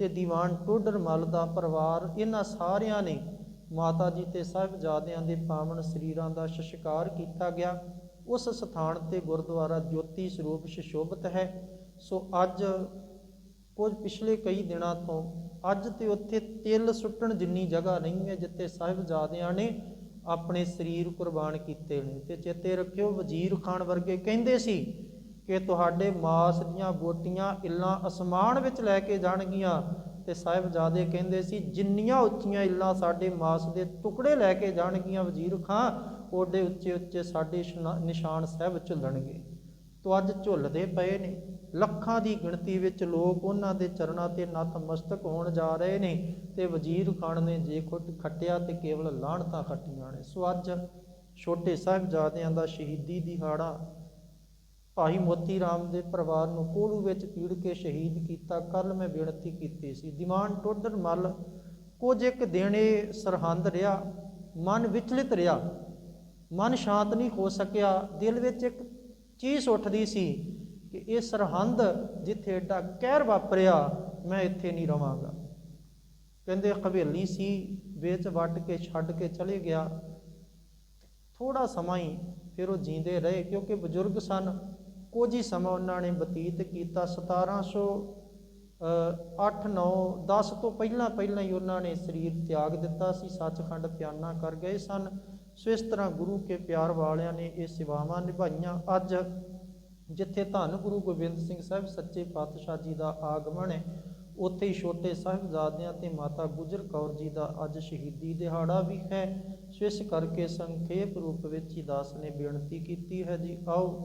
ਤੇ ਦੀਵਾਨ ਟੋਡਰ ਮੱਲ ਦਾ ਪਰਿਵਾਰ ਇਹਨਾਂ ਸਾਰਿਆਂ ਨੇ ਮਾਤਾ ਜੀ ਤੇ ਸਾਹਿਬਜ਼ਾਦਿਆਂ ਦੇ ਪਾਵਨ ਸਰੀਰਾਂ ਦਾ ਸ਼ਿਕਾਰ ਕੀਤਾ ਗਿਆ। ਉਸ ਸਥਾਨ ਤੇ ਗੁਰਦੁਆਰਾ ਜੋਤੀ ਸਰੂਪ ਸ਼ਿਸ਼ੋਭਤ ਹੈ। ਸੋ ਅੱਜ ਕੁਝ ਪਿਛਲੇ ਕਈ ਦਿਨਾਂ ਤੋਂ ਅੱਜ ਤੇ ਉੱਥੇ ਤਿਲ ਸੁੱਟਣ ਜਿੰਨੀ ਜਗ੍ਹਾ ਨਹੀਂ ਹੈ ਜਿੱਥੇ ਸਾਹਿਬਜ਼ਾਦਿਆਂ ਨੇ ਆਪਣੇ ਸਰੀਰ ਕੁਰਬਾਨ ਕੀਤੇ ਨੇ। ਤੇ ਚੇਤੇ ਰੱਖਿਓ, ਵਜ਼ੀਰ ਖਾਨ ਵਰਗੇ ਕਹਿੰਦੇ ਸੀ ਕਿ ਤੁਹਾਡੇ ਮਾਸ ਦੀਆਂ ਬੋਟੀਆਂ ਇੱਲਾਂ ਅਸਮਾਨ ਵਿੱਚ ਲੈ ਕੇ ਜਾਣਗੀਆਂ। ਤੇ ਸਾਹਿਬਜ਼ਾਦੇ ਕਹਿੰਦੇ ਸੀ, ਜਿੰਨੀਆਂ ਉੱਚੀਆਂ ਇੱਲਾਂ ਸਾਡੇ ਮਾਸ ਦੇ ਟੁਕੜੇ ਲੈ ਕੇ ਜਾਣਗੀਆਂ ਵਜ਼ੀਰ ਖਾਂ ਓਡੇ ਉੱਚੇ ਉੱਚੇ ਸਾਡੇ ਸ਼ਨਾ- ਨਿਸ਼ਾਨ ਸਾਹਿਬ ਝੁੱਲਣਗੇ। ਤੋ ਅੱਜ ਝੁੱਲਦੇ ਪਏ ਨੇ। ਲੱਖਾਂ ਦੀ ਗਿਣਤੀ ਵਿੱਚ ਲੋਕ ਉਹਨਾਂ ਦੇ ਚਰਨਾਂ ਤੇ ਨਤਮਸਤਕ ਹੋਣ ਜਾ ਰਹੇ ਨੇ ਤੇ ਵਜ਼ੀਰ ਖਾਨ ਨੇ ਜੇ ਖੁੱਟ ਖੱਟਿਆ ਤੇ ਕੇਵਲ ਲਾਹਣਤਾਂ ਖੱਟੀਆਂ ਨੇ। ਸੋ ਅੱਜ ਛੋਟੇ ਸਾਹਿਬਜ਼ਾਦਿਆਂ ਦਾ ਸ਼ਹੀਦੀ ਦਿਹਾੜਾ ਭਾਈ ਮੋਤੀ ਰਾਮ ਦੇ ਪਰਿਵਾਰ ਨੂੰ ਕੋਲੂ ਵਿੱਚ ਪੀੜ ਕੇ ਸ਼ਹੀਦ ਕੀਤਾ ਕੱਲ ਮੈਂ ਬੇਨਤੀ ਕੀਤੀ ਸੀ। ਦੀਵਾਨ ਟੋਡਰ ਮੱਲ ਕੁਝ ਇੱਕ ਦਿਨੇ ਸਰਹੰਦ ਰਿਹਾ, ਮਨ ਵਿਚਲਿਤ ਰਿਹਾ। ਮਨ ਸ਼ਾਂਤ ਨਹੀਂ ਹੋ ਸਕਿਆ। ਦਿਲ ਵਿੱਚ ਇੱਕ ਚੀਜ਼ ਉੱਠਦੀ ਸੀ ਕਿ ਇਹ ਸਰਹੰਦ ਜਿੱਥੇ ਏਡਾ ਕਹਿਰ ਵਾਪਰਿਆ, ਮੈਂ ਇੱਥੇ ਨਹੀਂ ਰਵਾਂਗਾ। ਕਹਿੰਦੇ ਹਵੇਲੀ ਸੀ, ਵੇਚ ਵੱਟ ਕੇ ਛੱਡ ਕੇ ਚਲੇ ਗਿਆ। ਥੋੜਾ ਸਮਾਂ ਹੀ ਫਿਰ ਉਹ ਜੀਂਦੇ ਰਹੇ, ਕਿਉਂਕਿ ਬਜ਼ੁਰਗ ਸਨ। ਕੁਝ ਹੀ ਸਮਾਂ ਉਹਨਾਂ ਨੇ ਬਤੀਤ ਕੀਤਾ। 1700 8 9 10 ਤੋਂ ਪਹਿਲਾਂ ਪਹਿਲਾਂ ਹੀ ਉਹਨਾਂ ਨੇ ਸਰੀਰ ਤਿਆਗ ਦਿੱਤਾ ਸੀ, ਸੱਚਖੰਡ ਪਿਆਨਾ ਕਰ ਗਏ ਸਨ। ਸੋ ਇਸ ਤਰ੍ਹਾਂ ਗੁਰੂ ਕੇ ਪਿਆਰ ਵਾਲਿਆਂ ਨੇ ਇਹ ਸੇਵਾਵਾਂ ਨਿਭਾਈਆਂ। ਅੱਜ ਜਿੱਥੇ ਧੰਨ ਗੁਰੂ ਗੋਬਿੰਦ ਸਿੰਘ ਸਾਹਿਬ ਸੱਚੇ ਪਾਤਸ਼ਾਹ ਜੀ ਦਾ ਆਗਮਨ ਹੈ, ਉੱਥੇ ਹੀ ਛੋਟੇ ਸਾਹਿਬਜ਼ਾਦਿਆਂ ਤੇ ਮਾਤਾ ਗੁਜਰ ਕੌਰ ਜੀ ਦਾ ਅੱਜ ਸ਼ਹੀਦੀ ਦਿਹਾੜਾ ਵੀ ਹੈ। ਸੋ ਇਸ ਕਰਕੇ ਸੰਖੇਪ ਰੂਪ ਵਿੱਚ ਹੀ ਦਾਸ ਨੇ ਬੇਨਤੀ ਕੀਤੀ ਹੈ ਜੀ, ਆਓ